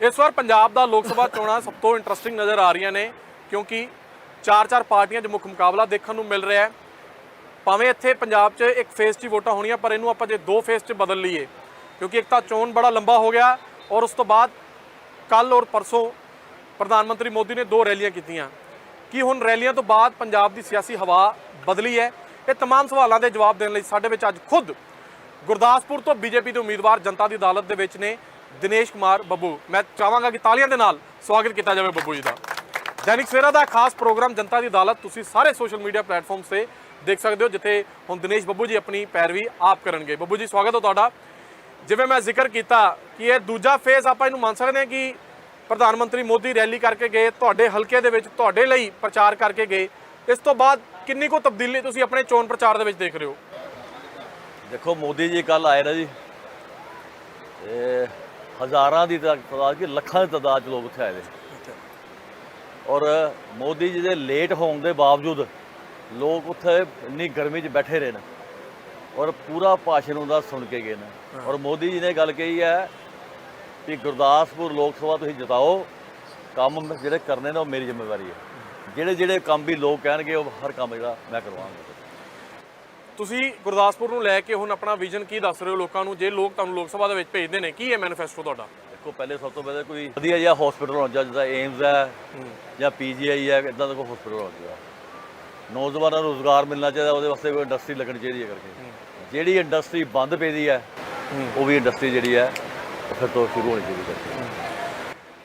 ਇਸ ਵਾਰ ਪੰਜਾਬ ਦਾ ਲੋਕ ਸਭਾ ਚੋਣਾਂ ਸਭ ਤੋਂ ਇੰਟਰਸਟਿੰਗ ਨਜ਼ਰ ਆ ਰਹੀਆਂ ਨੇ ਕਿਉਂਕਿ ਚਾਰ ਚਾਰ ਪਾਰਟੀਆਂ 'ਚ ਮੁੱਖ ਮੁਕਾਬਲਾ ਦੇਖਣ ਨੂੰ ਮਿਲ ਰਿਹਾ ਹੈ ਭਾਵੇਂ ਇੱਥੇ ਪੰਜਾਬ 'ਚ ਇੱਕ ਫੇਸ 'ਚ ਹੀ ਵੋਟਾਂ ਹੋਣੀਆਂ ਪਰ ਇਹਨੂੰ ਆਪਾਂ ਜੇ ਦੋ ਫੇਸ 'ਚ ਬਦਲ ਲਈਏ ਕਿਉਂਕਿ ਇੱਕ ਤਾਂ ਚੋਣ ਬੜਾ ਲੰਬਾ ਹੋ ਗਿਆ ਔਰ ਉਸ ਤੋਂ ਬਾਅਦ ਕੱਲ ਔਰ ਪਰਸੋਂ ਪ੍ਰਧਾਨ ਮੰਤਰੀ ਮੋਦੀ ਨੇ ਦੋ ਰੈਲੀਆਂ ਕੀਤੀਆਂ ਕੀ ਹੁਣ ਰੈਲੀਆਂ ਤੋਂ ਬਾਅਦ ਪੰਜਾਬ ਦੀ ਸਿਆਸੀ ਹਵਾ ਬਦਲੀ ਹੈ ਇਹ तमाम ਸਵਾਲਾਂ ਦੇ ਜਵਾਬ ਦੇਣ ਲਈ ਸਾਡੇ ਵਿੱਚ ਅੱਜ ਖੁਦ ਗੁਰਦਾਸਪੁਰ ਤੋਂ ਬੀਜੇਪੀ ਦੇ ਉਮੀਦਵਾਰ ਜਨਤਾ ਦੀ ਅਦਾਲਤ ਦੇ ਵਿੱਚ ਨੇ ਦਿਨੇਸ਼ ਕੁਮਾਰ ਬੱਬੂ। ਮੈਂ ਚਾਹਾਂਗਾ ਕਿ ਤਾਲੀਆਂ ਦੇ ਨਾਲ ਸਵਾਗਤ ਕੀਤਾ ਜਾਵੇ ਬੱਬੂ ਜੀ ਦਾ। ਦੈਨਿਕ ਸਵੇਰਾ ਦਾ ਖਾਸ ਪ੍ਰੋਗਰਾਮ ਜਨਤਾ ਦੀ ਅਦਾਲਤ ਤੁਸੀਂ ਸਾਰੇ ਸੋਸ਼ਲ ਮੀਡੀਆ ਪਲੇਟਫਾਰਮਸ ਤੇ ਦੇਖ ਸਕਦੇ ਹੋ, ਜਿੱਥੇ ਹੁਣ ਦਿਨੇਸ਼ ਬੱਬੂ ਜੀ ਆਪਣੀ ਪੈਰਵੀ ਆਪ ਕਰਨਗੇ। ਬੱਬੂ ਜੀ, ਸਵਾਗਤ ਹੋ ਤੁਹਾਡਾ। ਜਿਵੇਂ ਮੈਂ ਜ਼ਿਕਰ ਕੀਤਾ ਕਿ ਇਹ ਦੂਜਾ ਫੇਜ਼ ਆਪਾਂ ਇਹਨੂੰ ਮੰਨ ਸਕਦੇ ਹਾਂ ਕਿ ਪ੍ਰਧਾਨ ਮੰਤਰੀ ਮੋਦੀ ਰੈਲੀ ਕਰਕੇ ਗਏ, ਤੁਹਾਡੇ ਹਲਕੇ ਦੇ ਵਿੱਚ ਤੁਹਾਡੇ ਲਈ ਪ੍ਰਚਾਰ ਕਰਕੇ ਗਏ। ਇਸ ਤੋਂ ਬਾਅਦ ਕਿੰਨੀ ਕੁ ਤਬਦੀਲੀ ਤੁਸੀਂ ਆਪਣੇ ਚੋਣ ਪ੍ਰਚਾਰ ਦੇ ਵਿੱਚ ਦੇਖ ਰਹੇ ਹੋ? ਦੇਖੋ, ਮੋਦੀ ਜੀ ਕੱਲ ਆਏ ਨਾ ਜੀ। ਤੇ ਹਜ਼ਾਰਾਂ ਦੀ ਤਾਦਾਦ ਕਿ? ਲੱਖਾਂ ਦੀ ਤਾਦਾਦ ਚ ਲੋਕ ਉੱਥੇ ਆਏ ਨੇ। ਔਰ ਮੋਦੀ ਜੀ ਦੇ ਲੇਟ ਹੋਣ ਦੇ ਬਾਵਜੂਦ ਲੋਕ ਉੱਥੇ ਇੰਨੀ ਗਰਮੀ 'ਚ ਬੈਠੇ ਰਹੇ ਨੇ। ਔਰ ਪੂਰਾ ਭਾਸ਼ਣ ਉਹਦਾ ਸੁਣ ਕੇ ਗਏ ਨੇ। ਔਰ ਮੋਦੀ ਜੀ ਨੇ ਗੱਲ ਕਹੀ ਹੈ ਕਿ ਗੁਰਦਾਸਪੁਰ ਲੋਕ ਸਭਾ ਤੁਸੀਂ ਜਿਤਾਓ ਕੰਮ ਜਿਹੜੇ ਕਰਨੇ ਨੇ ਉਹ ਮੇਰੀ ਜ਼ਿੰਮੇਵਾਰੀ ਹੈ। ਜਿਹੜੇ ਜਿਹੜੇ ਕੰਮ ਵੀ ਲੋਕ ਕਹਿਣਗੇ ਉਹ ਹਰ ਕੰਮ ਜਿਹੜਾ ਮੈਂ ਕਰਵਾਵਾਂਗਾ। ਤੁਸੀਂ ਗੁਰਦਾਸਪੁਰ ਨੂੰ ਲੈ ਕੇ ਹੁਣ ਆਪਣਾ ਵਿਜ਼ਨ ਕੀ ਦੱਸ ਰਹੇ ਹੋ ਲੋਕਾਂ ਨੂੰ? ਜੇ ਲੋਕ ਤੁਹਾਨੂੰ ਲੋਕ ਸਭਾ ਦੇ ਵਿੱਚ ਭੇਜਦੇ ਨੇ ਕੀ ਹੈ ਮੈਨੀਫੈਸਟੋ ਤੁਹਾਡਾ? ਦੇਖੋ ਪਹਿਲੇ ਸਭ ਤੋਂ ਪਹਿਲੇ ਕੋਈ ਵਧੀਆ ਜਿਹਾ ਹਸਪੀਟਲ ਹੋਣਾ ਚਾਹੀਦਾ ਏਮਸ ਹੈ ਜਾਂ ਪੀਜੀਆਈ ਹੈ ਇਦਾਂ ਦਾ ਕੋਈ ਹਸਪੀਟਲ ਹੋਣਾ ਚਾਹੀਦਾ। ਨੌਜਵਾਨਾਂ ਨੂੰ ਰੋਜ਼ਗਾਰ ਮਿਲਣਾ ਚਾਹੀਦਾ ਉਹਦੇ ਵਾਸਤੇ ਕੋਈ ਇੰਡਸਟਰੀ ਲੱਗਣੀ ਚਾਹੀਦੀ ਹੈ ਕਰਕੇ। ਜਿਹੜੀ ਇੰਡਸਟਰੀ ਬੰਦ ਪਈ ਹੈ ਉਹ ਵੀ ਇੰਡਸਟਰੀ ਜਿਹੜੀ ਹੈ ਫਿਰ ਤੋਂ ਸ਼ੁਰੂ ਹੋਣੀ ਚਾਹੀਦੀ ਹੈ।